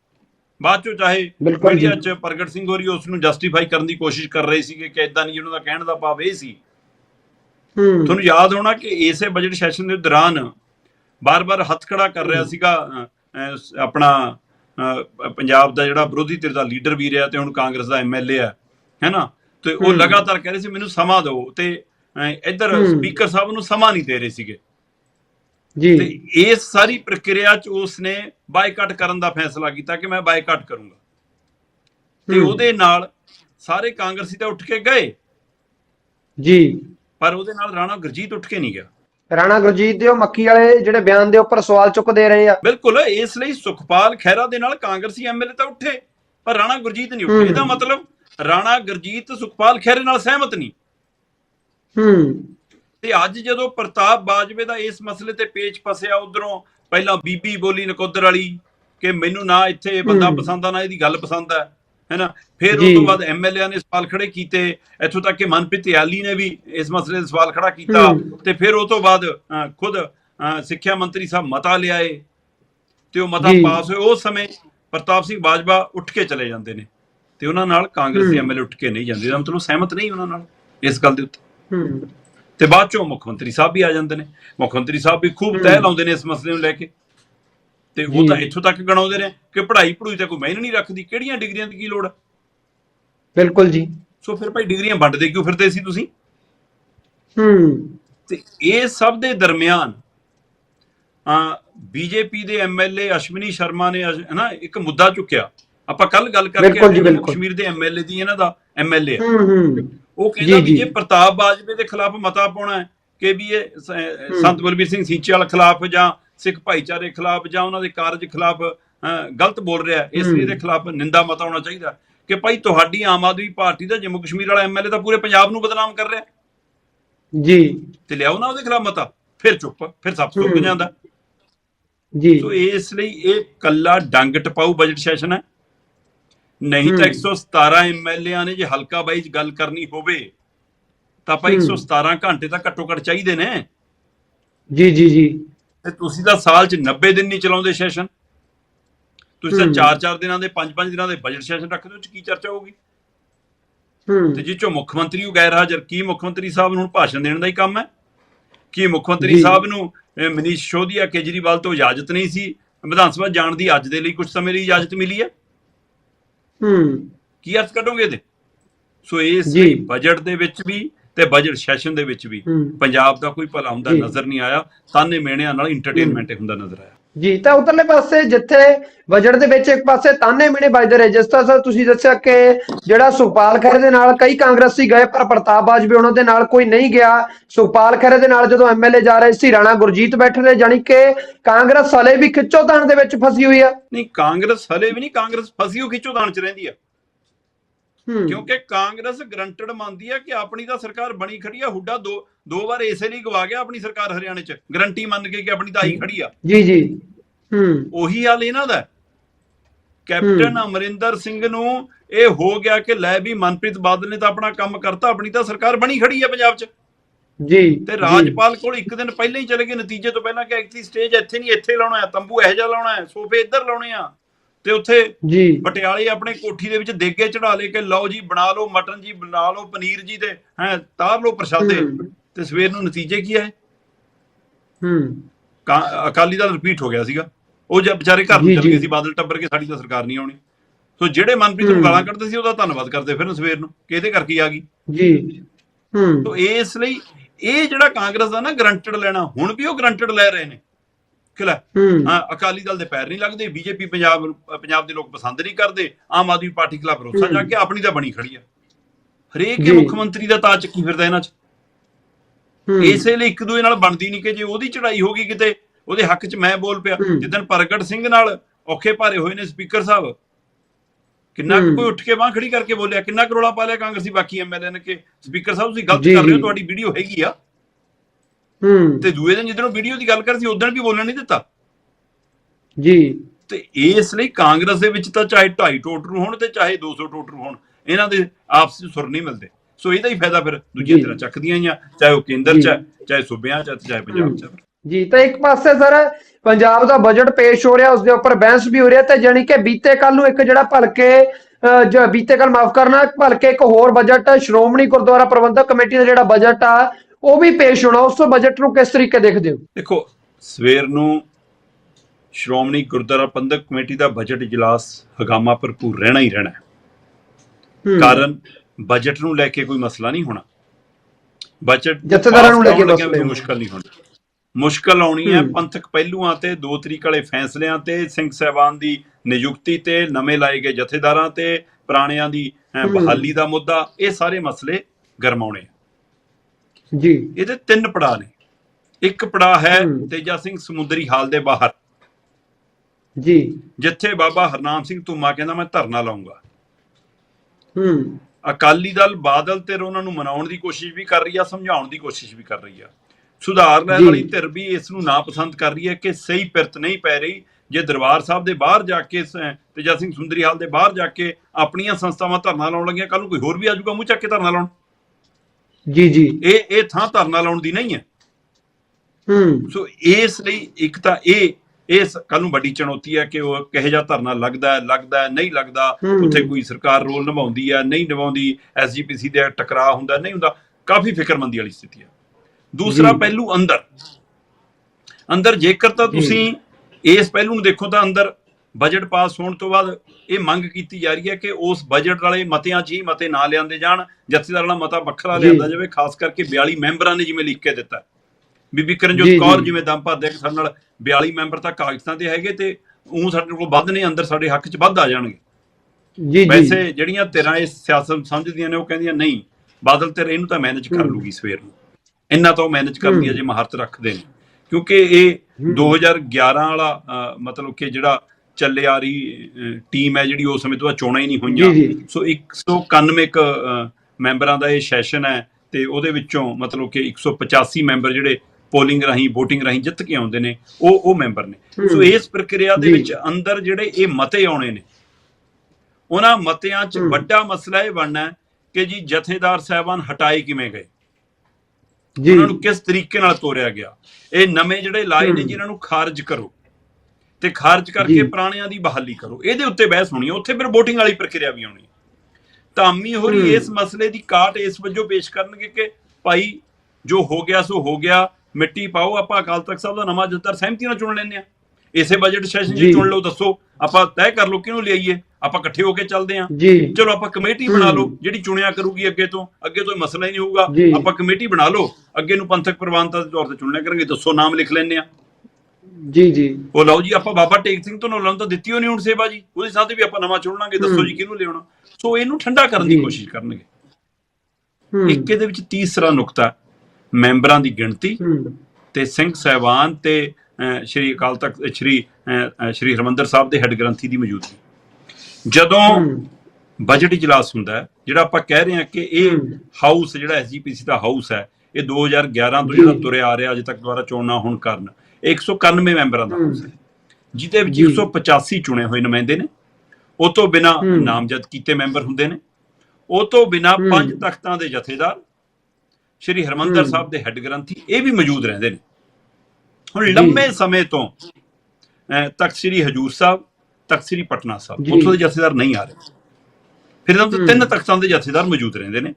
ਬਾਅਦ ਚੋਂ ਚਾਹੇ। ਮੀਡੀਆ 'ਚ ਪ੍ਰਗਟ ਸਿੰਘ ਹੋਰੀ ਉਸ ਨੂੰ ਜਸਟੀਫਾਈ ਕਰਨ ਦੀ ਕੋਸ਼ਿਸ਼ ਕਰ ਰਹੇ ਸੀਗੇ ਕਿ ਇਦਾਂ ਨਹੀਂ ਉਹਨਾਂ ਦਾ ਕਹਿਣ ਦਾ ਭਾਵ ਇਹ ਸੀ। ਹੂੰ। ਤੁਹਾਨੂੰ ਯਾਦ ਹੋਣਾ ਕਿ ਇਸੇ ਬਜਟ ਸੈਸ਼ਨ ਦੇ ਦੌਰਾਨ ਬਾਰ-ਬਾਰ ਹੱਥ ਖੜਾ ਕਰ ਰਿਹਾ ਸੀਗਾ ਆਪਣਾ ਪੰਜਾਬ ਦਾ ਜਿਹੜਾ ਵਿਰੋਧੀ ਧਿਰ ਦਾ ਲੀਡਰ ਵੀ ਰਿਹਾ ਤੇ ਹੁਣ ਕਾਂਗਰਸ ਦਾ ਐਮਐਲਏ ਹੈ ਹੈਨਾ? ਤੇ ਉਹ। ਲਗਾਤਾਰ ਕਹਿ ਰਹੇ ਸੀ ਮੈਨੂੰ ਸਮਾਂ ਦਿਓ। ਤੇ ਇੱਧਰ। ਸਪੀਕਰ ਸਾਹਿਬ ਨੂੰ ਸਮਾਂ ਨਹੀਂ ਦੇ ਰਹੇ ਸੀਗੇ। ਜੀ। ਤੇ ਇਸ ਸਾਰੀ ਪ੍ਰਕਿਰਿਆ ਚ ਉਸਨੇ ਬਾਈਕਾਟ ਕਰਨ ਦਾ ਫੈਸਲਾ ਕੀਤਾ ਕਿ ਮੈਂ ਬਾਈਕਾਟ ਕਰੂੰਗਾ। ਤੇ। ਉਹਦੇ ਨਾਲ ਸਾਰੇ ਕਾਂਗਰਸੀ ਤਾਂ ਉੱਠ ਕੇ ਗਏ। ਜੀ। ਪਰ ਉਹਦੇ ਨਾਲ ਰਾਣਾ ਗੁਰਜੀਤ ਉੱਠ ਕੇ ਨਹੀਂ ਗਿਆ। ਰਾਣਾ ਗੁਰਜੀਤ ਦੇ ਉਹ ਮੱਕੀ ਵਾਲੇ ਜਿਹੜੇ ਬਿਆਨ ਦੇ ਉੱਪਰ ਸਵਾਲ ਚੁੱਕਦੇ ਰਹੇ ਆ। ਬਿਲਕੁਲ ਇਸ ਲਈ ਸੁਖਪਾਲ ਖਹਿਰਾ ਦੇ ਨਾਲ ਕਾਂਗਰਸੀ ਐਮਐਲਏ ਤਾਂ ਉੱਠੇ ਪਰ ਰਾਣਾ ਗੁਰਜੀਤ ਨਹੀਂ ਉੱਠੇ। ਇਹਦਾ ਮਤਲਬ ਰਾਣਾ ਗੁਰਜੀਤ ਸੁਖਪਾਲ ਖਹਿਰੇ ਨਾਲ ਸਹਿਮਤ ਨਹੀਂ। ਹੂੰ। ਤੇ ਅੱਜ ਜਦੋਂ ਪ੍ਰਤਾਪ ਬਾਜਵੇ ਦਾ ਇਸ ਮਸਲੇ ਤੇ ਪੇਚ ਫਸਿਆ ਉਧਰੋਂ ਪਹਿਲਾਂ ਬੀਬੀ ਬੋਲੀ ਨਕੋਦਰ ਵਾਲੀ ਕਿ ਮੈਨੂੰ ਨਾ ਇੱਥੇ ਇਹ ਬੰਦਾ। ਪਸੰਦ ਆ ਨਾ ਇਹਦੀ ਗੱਲ ਪਸੰਦ ਹੈ ਹੈਨਾ ਫਿਰ। ਉਸ ਤੋਂ ਬਾਅਦ ਐਮਐਲਏ ਨੇ ਸਵਾਲ ਖੜੇ ਕੀਤੇ ਇੱਥੋਂ ਤੱਕ ਕਿ ਮਨਪ੍ਰੀਤ ਯਾਲੀ ਨੇ ਵੀ ਇਸ ਮਸਲੇ ਤੇ ਸਵਾਲ ਖੜਾ ਕੀਤਾ। ਤੇ ਫਿਰ ਉਸ ਤੋਂ ਬਾਅਦ ਖੁਦ ਸਿੱਖਿਆ ਮੰਤਰੀ ਸਾਹਿਬ ਮਤਾ ਲਿਆਏ ਤੇ ਉਹ ਮਤਾ। ਪਾਸ ਹੋਇਆ ਉਸ ਸਮੇਂ ਪ੍ਰਤਾਪ ਸਿੰਘ ਬਾਜਵਾ ਉੱਠ ਕੇ ਚਲੇ ਜਾਂਦੇ ਨੇ ਤੇ ਉਹਨਾਂ ਨਾਲ ਕਾਂਗਰਸੀ ਹੂੰ। ਐਮਐਲਏ ਉੱਠ ਕੇ ਨਹੀਂ ਜਾਂਦੇ ਮਤਲਬ ਸਹਿਮਤ ਨਹੀਂ ਉਹਨਾਂ ਨਾਲ ਇਸ ਗੱਲ ਦੇ ਉੱਤੇ ਹੂੰ ਤੇ ਬਾਅਦ ਚੋਂ ਮੁੱਖ ਮੰਤਰੀ ਸਾਹਿਬ ਵੀ ਆ ਜਾਂਦੇ ਨੇ। ਮੁੱਖ ਮੰਤਰੀ ਸਾਹਿਬ ਵੀ ਖੂਬ ਤਹਿ। ਲਾਉਂਦੇ ਨੇ ਇਸ ਮਸਲੇ ਨੂੰ ਲੈ ਕੇ। ਤੇ ਉਹ। ਤਾਂ ਇੱਥੋਂ ਤੱਕ ਗਣਾਉਂਦੇ ਨੇ ਕਿ ਪੜ੍ਹਾਈ ਪੜੂਈ ਤਾਂ ਕੋਈ ਮਾਇਨੇ ਨਹੀਂ ਰੱਖਦੀ। ਕਿਹੜੀਆਂ ਡਿਗਰੀਆਂ ਦੀ ਕੀ ਲੋੜ ਹੈ ਬਿਲਕੁਲ ਜੀ। ਸੋ ਫਿਰ ਭਾਈ ਡਿਗਰੀਆਂ ਵੰਡਦੇ ਕਿਉਂ ਫਿਰਦੇ ਸੀ ਤੁਸੀਂ? ਹੂੰ। ਤੇ ਇਹ ਸਭ ਦੇ ਦਰਮਿਆਨ ਆ ਬੀਜੇਪੀ ਦੇ ਐਮਐਲਏ ਅਸ਼ਵਨੀ ਸ਼ਰਮਾ ਨੇ ਹਨਾ ਇੱਕ ਮੁੱਦਾ ਚੁੱਕਿਆ। ਆਪਾਂ ਕੱਲ ਗੱਲ ਕਰਕੇ। ਕਸ਼ਮੀਰ ਦੇ ਐਮਐਲਏ ਦੀ ਇਹਨਾਂ ਦਾ ਐਮਐਲਏ ਹੂੰ ਹੂੰ। ਉਹ ਕਹਿੰਦਾ ਵੀ ਜੀ। ਪ੍ਰਤਾਪ ਬਾਜਵੇ ਦੇ ਖਿਲਾਫ ਮਤਾ ਪਾਉਣਾ ਹੈ ਕਿ ਵੀ ਇਹ। ਸੰਤ ਬਲਬੀਰ ਸਿੰਘ ਸੀਚੇਵਾਲ ਖਿਲਾਫ ਜਾਂ ਸਿੱਖ ਭਾਈਚਾਰੇ ਖਿਲਾਫ ਜਾਂ ਉਹਨਾਂ ਦੇ ਕਾਰਜ ਖਿਲਾਫ ਗਲਤ ਬੋਲ ਰਿਹਾ ਇਸ ਲਈ। ਇਹਦੇ ਖਿਲਾਫ ਨਿੰਦਾ ਮਤਾ ਹੋਣਾ ਚਾਹੀਦਾ ਕਿ ਭਾਈ ਤੁਹਾਡੀ ਆਮ ਆਦਮੀ ਪਾਰਟੀ ਦਾ ਜੰਮੂ ਕਸ਼ਮੀਰ ਵਾਲਾ ਐਮਐਲਏ ਤਾਂ ਪੂਰੇ ਪੰਜਾਬ ਨੂੰ ਬਦਨਾਮ ਕਰ ਰਿਹਾ ਜੀ ਤੇ ਲਿਆਓ ਨਾ ਉਹਦੇ ਖਿਲਾਫ ਮਤਾ ਫਿਰ ਚੁੱਪ ਫਿਰ ਸਭ ਹੂੰ। ਜਾਂਦਾ ਜੀ ਸੋ ਇਸ ਲਈ ਇਹ ਕੱਲਾ ਡੰਗ ਟਪਾਊ ਬਜਟ ਸੈਸ਼ਨ ਹੈ ਨਹੀਂ ਤਾਂ ਹੂੰ। 117 ਐਮਐਲਏਆਂ ਨੇ ਜੇ ਹਲਕਾ ਬਾਈਜ ਗੱਲ ਕਰਨੀ ਹੋਵੇ ਤਾਂ ਭਾਈ ਹੂੰ। 117 ਘੰਟੇ ਤਾਂ ਘੱਟੋ ਘੱਟ ਚਾਹੀਦੇ ਨੇ ਜੀ ਜੀ ਜੀ ਤੇ ਤੁਸੀਂ ਤਾਂ ਸਾਲ 'ਚ 90 ਦਿਨ ਨਹੀਂ ਚਲਾਉਂਦੇ ਸੈਸ਼ਨ ਤੁਸੀਂ ਤਾਂ ਹੂੰ। 4-4 ਦਿਨਾਂ ਦੇ 5-5 ਦਿਨਾਂ ਦੇ ਬਜਟ ਸੈਸ਼ਨ ਰੱਖਦੇ ਹੋ ਚ ਕੀ ਚਰਚਾ ਹੋਊਗੀ ਹੂੰ ਤੇ ਜਿਹ ਚੋਂ ਮੁੱਖ ਮੰਤਰੀ ਉਹ ਗੈਰ ਹਾਜ਼ਰ ਕੀ ਮੁੱਖ ਮੰਤਰੀ ਸਾਹਿਬ ਨੂੰ ਹੁਣ ਭਾਸ਼ਣ ਦੇਣ ਦਾ ਹੀ ਕੰਮ ਹੈ ਕੀ ਮੁੱਖ ਮੰਤਰੀ। ਸਾਹਿਬ ਨੂੰ ਮਨੀਸ਼ ਸ਼ੋਦੀਆ ਕੇਜਰੀਵਾਲ ਤੋਂ ਇਜਾਜ਼ਤ ਨਹੀਂ ਸੀ ਵਿਧਾਨ ਸਭਾ ਜਾਣ ਦੀ ਅੱਜ ਦੇ ਲਈ ਕੁਝ ਸਮੇਂ ਲਈ ਇਜਾਜ਼ਤ ਮਿਲੀ ਹੈ ਹੂੰ। ਕੀ ਅਰਥ ਕੱਢੋਗੇ ਇਹਦੇ? ਸੋ ਇਸ। ਲਈ ਬਜਟ ਦੇ ਵਿੱਚ ਵੀ ਤੇ ਬਜਟ ਸੈਸ਼ਨ ਦੇ ਵਿੱਚ ਵੀ ਪੰਜਾਬ ਦਾ ਕੋਈ ਭਲਾ ਹੁੰਦਾ। ਨਜ਼ਰ ਨਹੀਂ ਆਇਆ ਤਾਨੇ ਮੇਣਿਆਂ ਨਾਲ ਇੰਟਰਟੇਨਮੈਂਟ ਹੁੰਦਾ ਨਜ਼ਰ ਆਇਆ। ਜੀ, ਤਾਂ ਉਧਰਲੇ ਪਾਸੇ ਜਿੱਥੇ ਬਜਟ ਦੇ ਵਿੱਚ ਇੱਕ ਪਾਸੇ ਤਾਨੇ ਮਿਹਣੇ ਵੱਜਦੇ ਰਹੇ, ਜਿਸ ਤਰ੍ਹਾਂ ਸਰ ਤੁਸੀਂ ਦੱਸਿਆ ਕਿ ਜਿਹੜਾ ਸੁਖਪਾਲ ਖਹਿਰੇ ਦੇ ਨਾਲ ਕਈ ਕਾਂਗਰਸੀ ਗਏ, ਪਰ ਪ੍ਰਤਾਪ ਬਾਜਵੇ ਉਹਨਾਂ ਦੇ ਨਾਲ ਕੋਈ ਨਹੀਂ ਗਿਆ। ਸੁਖਪਾਲ ਖਹਿਰੇ ਦੇ ਨਾਲ ਜਦੋਂ ਐਮਐਲਏ ਜਾ ਰਹੇ ਸੀ, ਰਾਣਾ ਗੁਰਜੀਤ ਬੈਠੇ ਰਹੇ, ਜਾਣੀ ਕਿ ਕਾਂਗਰਸ ਹਲੇ ਵੀ ਖਿੱਚੋਤਾਣ ਦੇ ਵਿੱਚ ਫਸੀ ਹੋਈ ਆ। ਨਹੀਂ, ਕਾਂਗਰਸ ਹਲੇ ਵੀ ਨਹੀਂ, ਕਾਂਗਰਸ ਫਸੀ ਹੋ ਖਿੱਚੋਦਾਨ ਚ ਰਹਿੰਦੀ ਆ। ਕਿਉਂਕਿ ਕਾਂਗਰਸ ਗਰੰਟਡ ਮੰਨਦੀ ਆ ਕਿ ਆਪਣੀ ਤਾਂ ਸਰਕਾਰ ਬਣੀ ਖੜੀ ਆ ਹੁੱਡਾ ਦੋ ਦੋ ਵਾਰ ਇਸੇ ਲਈ ਗਵਾ ਗਿਆ ਆਪਣੀ ਸਰਕਾਰ ਹਰਿਆਣੇ ਚ। ਗਰੰਟੀ ਮੰਨ ਕੇ ਕਿ ਆਪਣੀ ਤਾਂ ਆਈ ਖੜੀ ਆ। ਜੀ ਜੀ। ਹੂੰ। ਉਹੀ ਹਾਲ ਇਹਨਾਂ ਦਾ ਹੈ। ਕੈਪਟਨ ਅਮਰਿੰਦਰ ਸਿੰਘ ਨੂੰ ਇਹ ਹੋ ਗਿਆ ਕਿ ਲੈ ਵੀ ਮਨਪ੍ਰੀਤ ਬਾਦਲ ਨੇ ਤਾਂ ਆਪਣਾ ਕੰਮ ਕਰਤਾ ਆਪਣੀ ਤਾਂ ਸਰਕਾਰ ਬਣੀ ਖੜੀ ਆ ਪੰਜਾਬ 'ਚ। ਜੀ ਤੇ ਰਾਜਪਾਲ ਕੋਲ ਇੱਕ ਦਿਨ ਪਹਿਲਾਂ ਹੀ ਚਲੇ ਗਏ ਨਤੀਜੇ ਤੋਂ ਪਹਿਲਾਂ ਕਿ ਐਕਚੁਅਲੀ ਸਟੇਜ ਇੱਥੇ ਨਹੀਂ ਇੱਥੇ ਲਾਉਣਾ ਹੈ ਤੰਬੂ ਇਹੋ ਜਿਹਾ ਲਾਉਣਾ ਹੈ ਸੋਫੇ ਇੱਧਰ ਲਾਉਣੇ ਆ। ਤੇ ਉੱਥੇ ਜੀ। ਪਟਿਆਲੇ ਆਪਣੇ ਕੋਠੀ ਦੇ ਵਿੱਚ ਦੇਗੇ ਚੜਾ ਲੇ ਕੇ ਲਓ ਜੀ ਬਣਾ ਲਓ ਮਟਨ ਜੀ ਬਣਾ ਲਓ ਪਨੀਰ ਜੀ ਤੇ ਹੈ ਤਾਰ ਲਓ ਪ੍ਰਸ਼ਾਦੇ। ਤੇ ਸਵੇਰ ਨੂੰ ਨਤੀਜੇ ਕੀ ਆਏ? ਹੂੰ। ਅਕਾਲੀ ਦਲ ਰਿਪੀਟ ਹੋ ਗਿਆ ਸੀਗਾ। ਉਹ ਜਦ ਵਿਚਾਰੇ ਘਰ ਨੂੰ ਚਲੇ ਗਏ। ਸੀ ਬਾਦਲ ਟੱਬਰ ਕੇ ਸਾਡੀ ਤਾਂ ਸਰਕਾਰ ਨਹੀਂ ਆਉਣੀ। ਸੋ ਜਿਹੜੇ ਮਨਪ੍ਰੀਤ ਨੂੰ। ਗਾਲਾਂ ਕੱਢਦੇ ਸੀ ਉਹਦਾ ਧੰਨਵਾਦ ਕਰਦੇ ਫਿਰ ਸਵੇਰ ਨੂੰ ਕਿ ਇਹਦੇ ਕਰਕੇ ਆ ਗਈ। ਜੀ। ਹੂੰ। ਸੋ ਇਸ ਲਈ ਇਹ ਜਿਹੜਾ ਕਾਂਗਰਸ ਦਾ ਨਾ ਗਰੰਟਡ ਲੈਣਾ ਹੁਣ ਵੀ ਉਹ ਗਰੰਟਡ ਲੈ ਰਹੇ ਨੇ। ਕਿ ਲੈ ਹੂੰ ਹਾਂ ਅਕਾਲੀ ਦਲ ਦੇ ਪੈਰ ਨਹੀਂ ਲੱਗਦੇ ਬੀਜੇਪੀ ਪੰਜਾਬ ਪੰਜਾਬ ਦੇ ਲੋਕ ਪਸੰਦ ਨਹੀਂ ਕਰਦੇ ਆਮ ਆਦਮੀ ਪਾਰਟੀ ਖਿਲਾਫ ਭਰੋਸਾ। ਜਾ ਕੇ ਆਪਣੀ ਤਾਂ ਬਣੀ ਖੜੀ ਆ ਹਰੇਕ। ਹੀ ਮੁੱਖ ਮੰਤਰੀ ਦਾ ਤਾਜ ਚੱਕੀ ਫਿਰਦਾ ਇਹਨਾਂ 'ਚ ਇਸੇ ਲਈ ਇੱਕ ਦੂਏ ਨਾਲ ਬਣਦੀ ਨਹੀਂ ਕਿ ਜੇ ਉਹਦੀ ਚੜਾਈ ਹੋ ਗਈ ਕਿਤੇ ਉਹਦੇ ਹੱਕ 'ਚ ਮੈਂ ਬੋਲ ਪਿਆ। ਜਿੱਦਣ ਪ੍ਰਗਟ ਸਿੰਘ ਨਾਲ ਔਖੇ ਭਾਰੇ ਹੋਏ ਨੇ ਸਪੀਕਰ ਸਾਹਿਬ ਕਿੰਨਾ। ਕੋਈ ਉੱਠ ਕੇ ਬਾਹ ਖੜੀ ਕਰਕੇ ਬੋਲਿਆ ਕਿੰਨਾ ਕਰੋਲਾ ਪਾ ਲਿਆ ਕਾਂਗਰਸੀ ਬਾਕੀ ਐਮਐਲਏ ਨੇ ਕਿ ਸਪੀਕਰ ਸਾਹਿਬ ਤੁਸੀਂ ਗਲਤ ਕਰ ਰਹੇ ਹੋ। ਤੁਹਾਡੀ ਵੀਡੀਓ ਹੈਗੀ ਆ ਹੂੰ ਤੇ ਦੂਏ ਦਿਨ ਜਿੱਦਣ ਵੀਡੀਓ ਦੀ ਗੱਲ ਕਰ ਸੀ ਉਦੋਂ ਵੀ ਬੋਲਣ ਨਹੀਂ ਦਿੱਤਾ ਜੀ ਤੇ ਇਸ ਲਈ ਕਾਂਗਰਸ ਦੇ ਵਿੱਚ ਤਾਂ ਚਾਹੇ 2.5 ਟੋਟਰੂ ਹੋਣ ਤੇ ਚਾਹੇ 200 ਟੋਟਰੂ ਹੋਣ ਇਹਨਾਂ ਦੇ ਆਪਸ ਵਿੱਚ ਸੁਰ ਨਹੀਂ ਮਿਲਦੇ ਸੋ ਇਹਦਾ ਹੀ ਫਾਇਦਾ ਫਿਰ ਦੂਜੀਆਂ। ਤਰ੍ਹਾਂ ਚੱਕਦੀਆਂ ਆ ਚਾਹੇ ਉਹ ਕੇਂਦਰ 'ਚ। ਚਾਹੇ ਸੂਬਿਆਂ 'ਚ ਚਾਹੇ ਪੰਜਾਬ 'ਚ। ਜੀ ਤਾਂ ਇੱਕ ਪਾਸੇ ਸਰ ਪੰਜਾਬ ਦਾ ਬਜਟ ਪੇਸ਼ ਹੋ ਰਿਹਾ ਉਸ ਦੇ ਉੱਪਰ ਬਹਿਸ ਵੀ ਹੋ ਰਿਹਾ ਤੇ ਜਾਣੀ ਕਿ ਬੀਤੇ ਕੱਲ ਨੂੰ ਇੱਕ ਜਿਹੜਾ ਭਲਕੇ ਜੋ ਬੀਤੇ ਕੱਲ ਮਾਫ ਕਰਨਾ ਭਲਕੇ ਇੱਕ ਹੋਰ ਬਜਟ ਸ਼੍ਰੋਮਣੀ ਗੁਰਦੁਆਰਾ ਪ੍ਰਬੰਧਕ ਕਮੇਟੀ ਦਾ ਜਿਹੜਾ ਬਜਟ ਆ ਉਹ ਵੀ ਪੇਸ਼ ਹੋਣਾ ਉਸ ਬਜਟ ਨੂੰ ਕਿਸ ਤਰੀਕੇ ਦੇਖਦੇ ਹੋ ਦੇਖੋ ਸਵੇਰ ਨੂੰ ਸ਼੍ਰੋਮਣੀ ਗੁਰਦੁਆਰਾ ਪ੍ਰਬੰਧਕ ਕਮੇਟੀ ਦਾ ਬਜਟ ਇਜਲਾਸ ਹਗਾਮਾ ਭਰਪੂਰ ਰਹਿਣਾ ਹੀ ਰਹਿਣਾ ਕਾਰਨ ਬਜਟ ਨੂੰ ਲੈ ਕੇ ਕੋਈ ਮਸਲਾ ਨਹੀਂ ਹੋਣਾ ਬਜਟ ਜਥੇਦਾਰਾਂ ਨੂੰ ਲੈ ਕੇ ਮਸਲੇ ਕੋਈ ਮੁਸ਼ਕਲ ਨਹੀਂ ਹੋਣੀ ਮੁਸ਼ਕਲ ਆਉਣੀ ਹੈ। ਪੰਥਕ ਪਹਿਲੂਆਂ ਤੇ ਦੋ ਤਰੀਕ ਵਾਲੇ ਫੈਸਲਿਆਂ ਤੇ ਸਿੰਘ ਸਾਹਿਬਾਨ ਦੀ ਨਿਯੁਕਤੀ ਤੇ ਨਵੇਂ ਲਾਏ ਗਏ ਜਥੇਦਾਰਾਂ ਤੇ ਪੁਰਾਣਿਆਂ ਦੀ। ਬਹਾਲੀ ਦਾ ਮੁੱਦਾ ਇਹ ਸਾਰੇ ਮਸਲੇ ਗਰਮਾਉਣੇ। ਜੀ। ਇਹਦੇ ਤਿੰਨ ਪੜਾਅ ਨੇ। ਇੱਕ ਪੜਾਅ ਹੈ। ਤੇਜਾ ਸਿੰਘ ਸਮੁੰਦਰੀ ਹਾਲ ਦੇ ਬਾਹਰ। ਜੀ। ਜਿੱਥੇ ਬਾਬਾ ਹਰਨਾਮ ਸਿੰਘ ਧੁੰਮਾ ਕਹਿੰਦਾ ਮੈਂ ਧਰਨਾ ਲਾਉਂਗਾ। ਹੂੰ। ਅਕਾਲੀ ਦਲ ਬਾਦਲ ਤੇ ਉਹਨਾਂ ਨੂੰ ਮਨਾਉਣ ਦੀ ਕੋਸ਼ਿਸ਼ ਵੀ ਕਰ ਰਹੀ ਆ ਸਮਝਾਉਣ ਦੀ ਕੋਸ਼ਿਸ਼ ਵੀ ਕਰ ਰਹੀ ਆ। ਸੁਧਾਰ ਲੈਣ। ਵਾਲੀ ਧਿਰ ਵੀ ਇਸ ਨੂੰ ਨਾ ਪਸੰਦ ਕਰ ਰਹੀ ਹੈ ਕਿ ਸਹੀ ਪਿਰਤ ਨਹੀਂ ਪੈ ਰਹੀ। ਜੇ ਦਰਬਾਰ ਸਾਹਿਬ ਦੇ ਬਾਹਰ ਜਾ ਕੇ ਤੇਜਾ ਸਿੰਘ ਸੁੰਦਰੀ ਹਾਲ ਦੇ ਬਾਹਰ ਜਾ ਕੇ ਆਪਣੀਆਂ ਸੰਸਥਾਵਾਂ ਧਰਨਾ ਲਾਉਣ ਲੱਗੀਆਂ ਕੱਲ ਨੂੰ ਕੋਈ ਹੋਰ ਵੀ ਆਜੂਗਾ ਮੂੰਹ ਚੱਕ ਕੇ ਧਰਨਾ ਲਾਉਣ। ਜੀ ਜੀ। ਇਹ ਇਹ ਥਾਂ ਧਰਨਾ ਲਾਉਣ ਦੀ ਨਹੀਂ ਹੈ। ਹੂੰ। ਸੋ ਇਸ ਲਈ ਇੱਕ ਤਾਂ ਇਹ ਇਸ ਕੱਲ ਨੂੰ ਵੱਡੀ ਚੁਣੌਤੀ ਹੈ ਕਿ ਉਹ ਕਿਹੋ ਜਿਹਾ ਧਰਨਾ ਲੱਗਦਾ ਹੈ ਲੱਗਦਾ ਨਹੀਂ ਲੱਗਦਾ। ਉੱਥੇ ਕੋਈ ਸਰਕਾਰ ਰੋਲ ਨਿਭਾਉਂਦੀ ਹੈ ਨਹੀਂ ਨਿਭਾਉਂਦੀ ਐਸਜੀਪੀਸੀ ਦੇ ਟਕਰਾਅ ਹੁੰਦਾ ਨਹੀਂ ਹੁੰਦਾ। ਕਾਫੀ ਫਿਕਰਮੰਦੀ ਵਾਲੀ ਸਥਿਤੀ ਹੈ। ਦੂਸਰਾ। ਪਹਿਲੂ ਅੰਦਰ। ਅੰਦਰ ਜੇਕਰ ਤਾਂ। ਤੁਸੀਂ ਇਸ ਪਹਿਲੂ ਨੂੰ ਦੇਖੋ ਤਾਂ ਅੰਦਰ ਬਜਟ ਪਾਸ ਹੋਣ ਤੋਂ ਬਾਅਦ ਇਹ ਮੰਗ ਕੀਤੀ ਜਾ ਰਹੀ ਹੈ ਕਿ ਉਸ ਬਜਟ ਵਾਲੇ ਮਤਿਆਂ 'ਚ ਹੀ ਮਤੇ ਨਾ ਲਿਆਂਦੇ ਜਾਣ ਜਥੇਦਾਰ ਵਾਲਾ ਮਤਾ ਵੱਖਰਾ ਜੀ। ਲਿਆਂਦਾ ਜਾਵੇ ਖਾਸ ਕਰਕੇ 42 ਮੈਂਬਰਾਂ ਨੇ ਜਿਵੇਂ ਲਿਖ ਕੇ ਦਿੱਤਾ। ਬੀਬੀ ਜੀ, ਕਰਨਜੋਤ ਜੀ। ਕੌਰ ਜਿਵੇਂ ਦਮ ਭਰਦੇ ਕਿ ਸਾਡੇ ਨਾਲ 42 ਮੈਂਬਰ ਤਾਂ ਕਾਗਜ਼ਾਂ ਤੇ ਹੈਗੇ ਤੇ ਉਹ ਸਾਡੇ ਕੋਲ ਵੱਧ ਨੇ ਅੰਦਰ ਸਾਡੇ ਹੱਕ 'ਚ ਵੱਧ ਆ ਜਾਣਗੇ ਜੀ ਜੀ ਵੈਸੇ ਜਿਹੜੀਆਂ ਧਿਰਾਂ ਇਸ ਸਿਆਸਤ ਸਮਝਦੀਆਂ ਨੇ ਉਹ ਕਹਿੰਦੀਆਂ ਨਹੀਂ ਬਾਦਲ ਤੇ ਇਹਨੂੰ ਤਾਂ ਮੈਨੇਜ ਕਰ। ਲੂਗੀ ਸਵੇਰ ਨੂੰ ਇੰਨਾ ਤਾਂ ਉਹ ਮੈਨੇਜ ਕਰਨ। ਅਜੇ ਮਹਾਰਤ ਰੱਖਦੇ ਨੇ ਕਿਉਂਕਿ ਇਹ ਹੂੰ। 2011 ਵਾਲਾ ਮਤਲਬ ਕਿ ਜਿਹੜਾ ਚੱਲੇ ਆ ਰਹੀ ਟੀਮ ਹੈ ਜਿਹੜੀ ਉਸ ਸਮੇਂ ਤੋਂ ਬਾਅਦ ਚੋਣਾਂ ਹੀ ਨਹੀਂ ਹੋਈਆਂ। ਸੋ 191 ਕੁ, ਅ, ਮੈਂਬਰਾਂ ਦਾ ਇਹ ਸੈਸ਼ਨ ਹੈ ਤੇ ਉਹਦੇ ਵਿੱਚੋਂ ਮਤਲਬ ਕਿ 185 ਮੈਂਬਰ ਜਿਹੜੇ ਪੋਲਿੰਗ ਰਾਹੀਂ VOTING ਰਾਹੀਂ ਜਿੱਤ ਕੇ ਆਉਂਦੇ ਨੇ ਉਹ ਉਹ ਮੈਂਬਰ ਨੇ। ਸੋ ਇਸ ਪ੍ਰਕਿਰਿਆ ਦੇ। ਵਿੱਚ ਅੰਦਰ ਜਿਹੜੇ ਇਹ ਮਤੇ ਆਉਣੇ ਨੇ ਉਹਨਾਂ ਮਤਿਆਂ 'ਚ। ਵੱਡਾ ਮਸਲਾ ਇਹ ਬਣਨਾ ਕਿ ਜੀ ਜਥੇਦਾਰ ਸਾਹਿਬਾਨ ਹਟਾਏ ਕਿਵੇਂ ਗਏ ਜੀ ਉਹਨਾਂ ਨੂੰ ਕਿਸ ਤਰੀਕੇ ਨਾਲ ਤੋਰਿਆ ਗਿਆ ਇਹ ਨਵੇਂ ਜਿਹੜੇ ਲਾਏ ਨੇ। ਜਿਨ੍ਹਾਂ ਨੂੰ ਖਾਰਜ ਕਰੋ ਤੇ ਖਾਰਜ ਕਰਕੇ। ਪੁਰਾਣਿਆਂ ਦੀ ਬਹਾਲੀ ਕਰੋ। ਇਹਦੇ ਉੱਤੇ ਬਹਿਸ ਹੋਣੀ ਹੈ ਉੱਥੇ ਫਿਰ VOTING ਵਾਲੀ ਪ੍ਰਕਿਰਿਆ ਵੀ ਆਉਣੀ ਹੈ ਧਾਮੀ ਹੋਰੀ। ਇਸ ਮਸਲੇ ਦੀ ਕਾਟ ਇਸ ਵਜੋਂ ਪੇਸ਼ ਕਰਨਗੇ ਕਿ ਭਾਈ ਜੋ ਹੋ ਗਿਆ ਸੋ ਹੋ ਗਿਆ ਮਿੱਟੀ ਪਾਓ। ਆਪਾਂ ਅਕਾਲ ਤਖਤ ਸਾਹਿਬ ਦਾ ਨਵਾਂ ਜਥੇਦਾਰ ਸਹਿਮਤੀ ਨਾਲ ਚੁਣ ਲੈਂਦੇ ਆ। ਇਸੇ ਬਜਟ ਸੈਸ਼ਨ ਜੀ। ਚੁਣ ਲਓ ਦੱਸੋ। ਆਪਾਂ ਤੈਅ ਕਰ ਲਓ ਕਿਹਨੂੰ ਲਿਆਈਏ? ਆਪਾਂ ਇਕੱਠੇ ਹੋ ਕੇ ਚੱਲਦੇ ਆਂ। ਚਲੋ ਆਪਾਂ ਕਮੇਟੀ ਬਣਾ। ਲਓ ਜਿਹੜੀ ਚੁਣਿਆ ਕਰੂਗੀ ਅੱਗੇ ਤੋਂ। ਅੱਗੇ ਤੋਂ ਮਸਲਾ ਹੀ ਨਹੀਂ ਹੋਊਗਾ। ਆਪਾਂ ਕਮੇਟੀ ਬਣਾ ਲਓ। ਅੱਗੇ ਨੂੰ ਪੰਥਕ ਪ੍ਰਵਾਨਤਾ ਦੇ ਤੌਰ ਤੇ ਚੁਣ ਲਿਆ ਕਰਾਂਗੇ ਦੱਸੋ ਨਾਮ ਲਿਖ ਲੈਣੇ ਆ। ਜੀ ਜੀ। ਉਹ ਲਓ ਜੀ ਆਪਾਂ ਬਾਬਾ ਟੇਕ ਸਿੰਘ ਤੋਂ ਨੌਲਾਂ ਤਾਂ ਦਿੱਤੀ ਹੋਣੀ ਹੁਣ ਸੇਵਾ ਜੀ। ਉਹਦੀ ਸਾਥ ਵੀ ਆਪਾਂ ਨਵਾਂ ਚੁਣਾਂਗੇ ਦੱਸੋ ਹੂੰ। ਜੀ ਕਿਹਨੂੰ ਲਿਆਉਣਾ। ਸੋ ਇਹਨੂੰ ਠੰਡਾ ਕਰਨ ਦੀ। ਕੋਸ਼ਿਸ਼ ਕਰਨਗੇ। ਇੱਕ ਇਹਦੇ ਵਿੱਚ ਤੀਸਰਾ ਨੁਕਤਾ ਮੈਂਬਰਾਂ ਦੀ ਗਿਣਤੀ ਤੇ ਸਿੰਘ ਸਹਿਬਾਨ ਤੇ ਸ਼੍ਰੀ ਅਕਾਲ ਤਖਤ ਸ਼੍ਰੀ ਸ਼੍ਰੀ ਹਰਮੰਦਰ ਸਾਹਿਬ ਦੇ ਹੈੱਡ ਗ੍ਰੰਥੀ ਦੀ ਮੌਜੂਦਗੀ। ਜਦੋਂ ਬਜਟ ਇਜਲਾਸ ਹੁੰਦਾ ਹੈ ਜਿਹੜਾ ਆਪਾਂ ਕਹਿ ਰਹੇ ਹਾਂ ਕਿ ਇਹ। ਹਾਊਸ ਜਿਹੜਾ ਐਸਜੀਪੀਸੀ ਦਾ ਹਾਊਸ ਹੈ ਇਹ 2011 ਤੋਂ। ਜਿਹੜਾ ਤੁਰਿਆ ਆ ਰਿਹਾ ਅਜੇ ਤੱਕ ਦੁਬਾਰਾ ਚੋਣ ਨਾ ਹੋਣ ਕਾਰਨ। 191 ਮੈਂਬਰਾਂ ਦਾ। ਹਾਊਸ ਹੈ ਜਿਹਦੇ ਵਿੱਚ ਜੀ। 185 ਚੁਣੇ ਹੋਏ ਨੁਮਾਇੰਦੇ ਨੇ ਉਹ ਤੋਂ ਬਿਨਾ। ਨਾਮਜ਼ਦ ਕੀਤੇ ਮੈਂਬਰ ਹੁੰਦੇ ਨੇ ਉਹ ਤੋਂ ਬਿਨਾ। ਪੰਜ ਤਖਤਾਂ ਦੇ ਜਥੇਦਾਰ ਸ਼੍ਰੀ ਹਰਮੰਦਰ। ਸਾਹਿਬ ਦੇ ਹੈੱਡ ਗ੍ਰੰਥੀ ਇਹ ਵੀ ਮੌਜੂਦ ਰਹਿੰਦੇ ਨੇ ਹੁਣ। ਲੰਮੇ ਸਮੇਂ ਤੋਂ ਤਖਤ ਸ੍ਰੀ ਹਜੂਰ ਸਾਹਿਬ ਤਖਤ ਸ੍ਰੀ ਪਟਨਾ ਸਾਹਿਬ। ਉੱਥੋਂ ਦੇ ਜਥੇਦਾਰ ਨਹੀਂ ਆ ਰਹੇ ਫਿਰ ਤੋਂ। ਤਿੰਨ ਤਖਤਾਂ ਦੇ ਜਥੇਦਾਰ ਮੌਜੂਦ ਰਹਿੰਦੇ ਨੇ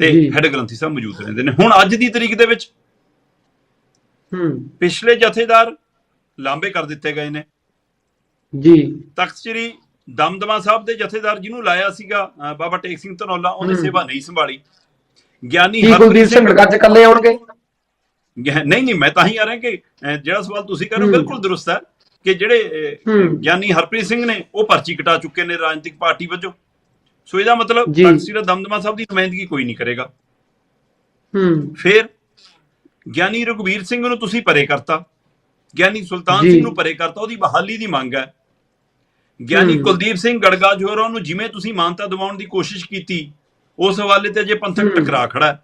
ਤੇ। ਹੈੱਡ ਗ੍ਰੰਥੀ ਸਾਹਿਬ ਮੌਜੂਦ ਰਹਿੰਦੇ ਨੇ ਹੁਣ ਅੱਜ ਦੀ ਤਰੀਕ ਦੇ ਵਿੱਚ ਪਿਛਲੇ ਜਥੇਦਾਰ ਲਾਂਬੇ ਕਰ ਦਿੱਤੇ ਗਏ ਨੇ ਜੀ ਤਖਤ ਸ੍ਰੀ ਦਮਦਮਾ ਸਾਹਿਬ ਦੇ ਜਥੇਦਾਰ ਜਿਹਨੂੰ ਲਾਇਆ ਸੀਗਾ ਬਾਬਾ ਟੇਕ ਸਿੰਘ ਧਨੌਲਾ ਉਹਨੇ। ਸੇਵਾ ਨਹੀਂ ਸੰਭਾਲੀ ਗਿਆਨੀ ਹਰਪ੍ਰੀਤ ਸਿੰਘ ਗੱਜ ਇਕੱਲੇ ਆਉਣਗੇ ਨਹੀਂ ਨਹੀਂ ਮੈਂ ਤਾਂ ਹੀ ਆ ਰਿਹਾ ਕਿ ਜਿਹੜਾ ਸਵਾਲ ਤੁਸੀਂ ਕਰ ਰਹੇ ਹੋ ਹੂੰ। ਬਿਲਕੁਲ ਦਰੁਸਤ ਹੈ ਕਿ ਜਿਹੜੇ। ਗਿਆਨੀ ਹਰਪ੍ਰੀਤ ਸਿੰਘ ਨੇ ਉਹ ਪਰਚੀ ਕਟਾ ਚੁੱਕੇ ਨੇ ਰਾਜਨੀਤਿਕ ਪਾਰਟੀ ਵਜੋਂ ਸੋ ਇਹਦਾ ਮਤਲਬ। ਤਖਤ ਸ੍ਰੀ ਦਮਦਮਾ ਸਾਹਿਬ ਦੀ ਨੁਮਾਇੰਦਗੀ ਕੋਈ ਨਹੀਂ ਕਰੇਗਾ ਹੂੰ ਫਿਰ ਗਿਆਨੀ ਰਘੁਵੀਰ ਸਿੰਘ ਨੂੰ ਤੁਸੀਂ ਪਰੇ ਕਰਤਾ ਗਿਆਨੀ ਸੁਲਤਾਨ ਜੀ। ਸਿੰਘ ਨੂੰ ਪਰੇ ਕਰਤਾ ਉਹਦੀ ਬਹਾਲੀ ਦੀ ਮੰਗ ਹੈ ਗਿਆਨੀ। ਕੁਲਦੀਪ ਸਿੰਘ ਗੜਗਾ ਜੋਹਰਾਂ ਨੂੰ ਜਿਵੇਂ ਤੁਸੀਂ ਮਾਨਤਾ ਦਿਵਾਉਣ ਦੀ ਕੋਸ਼ਿਸ਼ ਕੀਤੀ ਉਸ ਹਵਾਲੇ ਤੇ ਅਜੇ ਪੰਥਕ। ਟਕਰਾ ਖੜਾ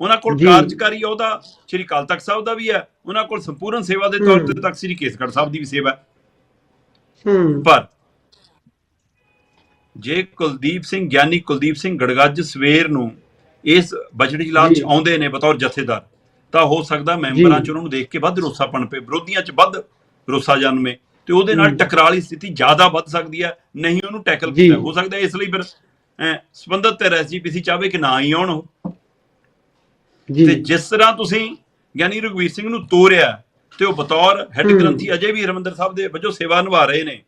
ਉਹਨਾਂ ਕੋਲ ਜੀ। ਕਾਰਜਕਾਰੀ ਅਹੁਦਾ ਸ੍ਰੀ ਅਕਾਲ ਤਖਤ ਸਾਹਿਬ ਦਾ ਵੀ ਹੈ ਉਹਨਾਂ ਕੋਲ ਸੰਪੂਰਨ ਸੇਵਾ ਦੇ ਤੌਰ ਤੇ। ਤਖਤ ਸ੍ਰੀ ਕੇਸਗੜ੍ਹ ਸਾਹਿਬ ਦੀ ਵੀ ਸੇਵਾ ਹੈ ਪਰ ਜੇ ਕੁਲਦੀਪ ਸਿੰਘ ਗਿਆਨੀ ਕੁਲਦੀਪ ਸਿੰਘ ਗੜਗੱਜ ਸਵੇਰ ਨੂੰ ਇਸ ਬਜਟ ਇਜਲਾਸ ਚ ਜੀ। ਆਉਂਦੇ ਨੇ ਬਤੌਰ ਜਥੇਦਾਰ ਤਾਂ ਹੋ ਸਕਦਾ ਮੈਂਬਰਾਂ। ਚ ਉਹਨਾਂ ਨੂੰ ਦੇਖ ਕੇ ਵੱਧ ਰੋਸਾ ਪਣ ਪਏ ਵਿਰੋਧੀਆਂ ਚ ਵੱਧ ਰੋਸਾ ਜਨਮੇ ਤੇ ਉਹਦੇ ਨਾਲ। ਟਕਰਾਅ ਵਾਲੀ ਸਥਿਤੀ ਜ਼ਿਆਦਾ ਵੱਧ ਸਕਦੀ ਹੈ ਨਹੀਂ ਉਹਨੂੰ ਟੈਕਲ। ਕੀਤਾ ਹੋ ਸਕਦਾ ਇਸ ਲਈ ਫਿਰ ਸੰਬੰਧਤ ਤੇ ਐਸਜੀਪੀਸੀ ਚਾਹਵੇ ਕਿ ਨਾ ਹੀ ਆਉਣ ਤੇ ਜਿਸ ਤਰ੍ਹਾਂ ਤੁਸੀਂ ਗਿਆਨੀ ਰਘਵੀਰ ਸਿੰਘ ਨੂੰ ਤੋਰਿਆ ਤੇ ਉਹ ਬਤੌਰ ਹੈੱਡ। ਗ੍ਰੰਥੀ ਅਜੇ ਵੀ ਹਰਮੰਦਰ ਸਾਹਿਬ ਦੇ ਵਜੋਂ ਸੇਵਾ ਨਿਭਾ ਰਹੇ ਨੇ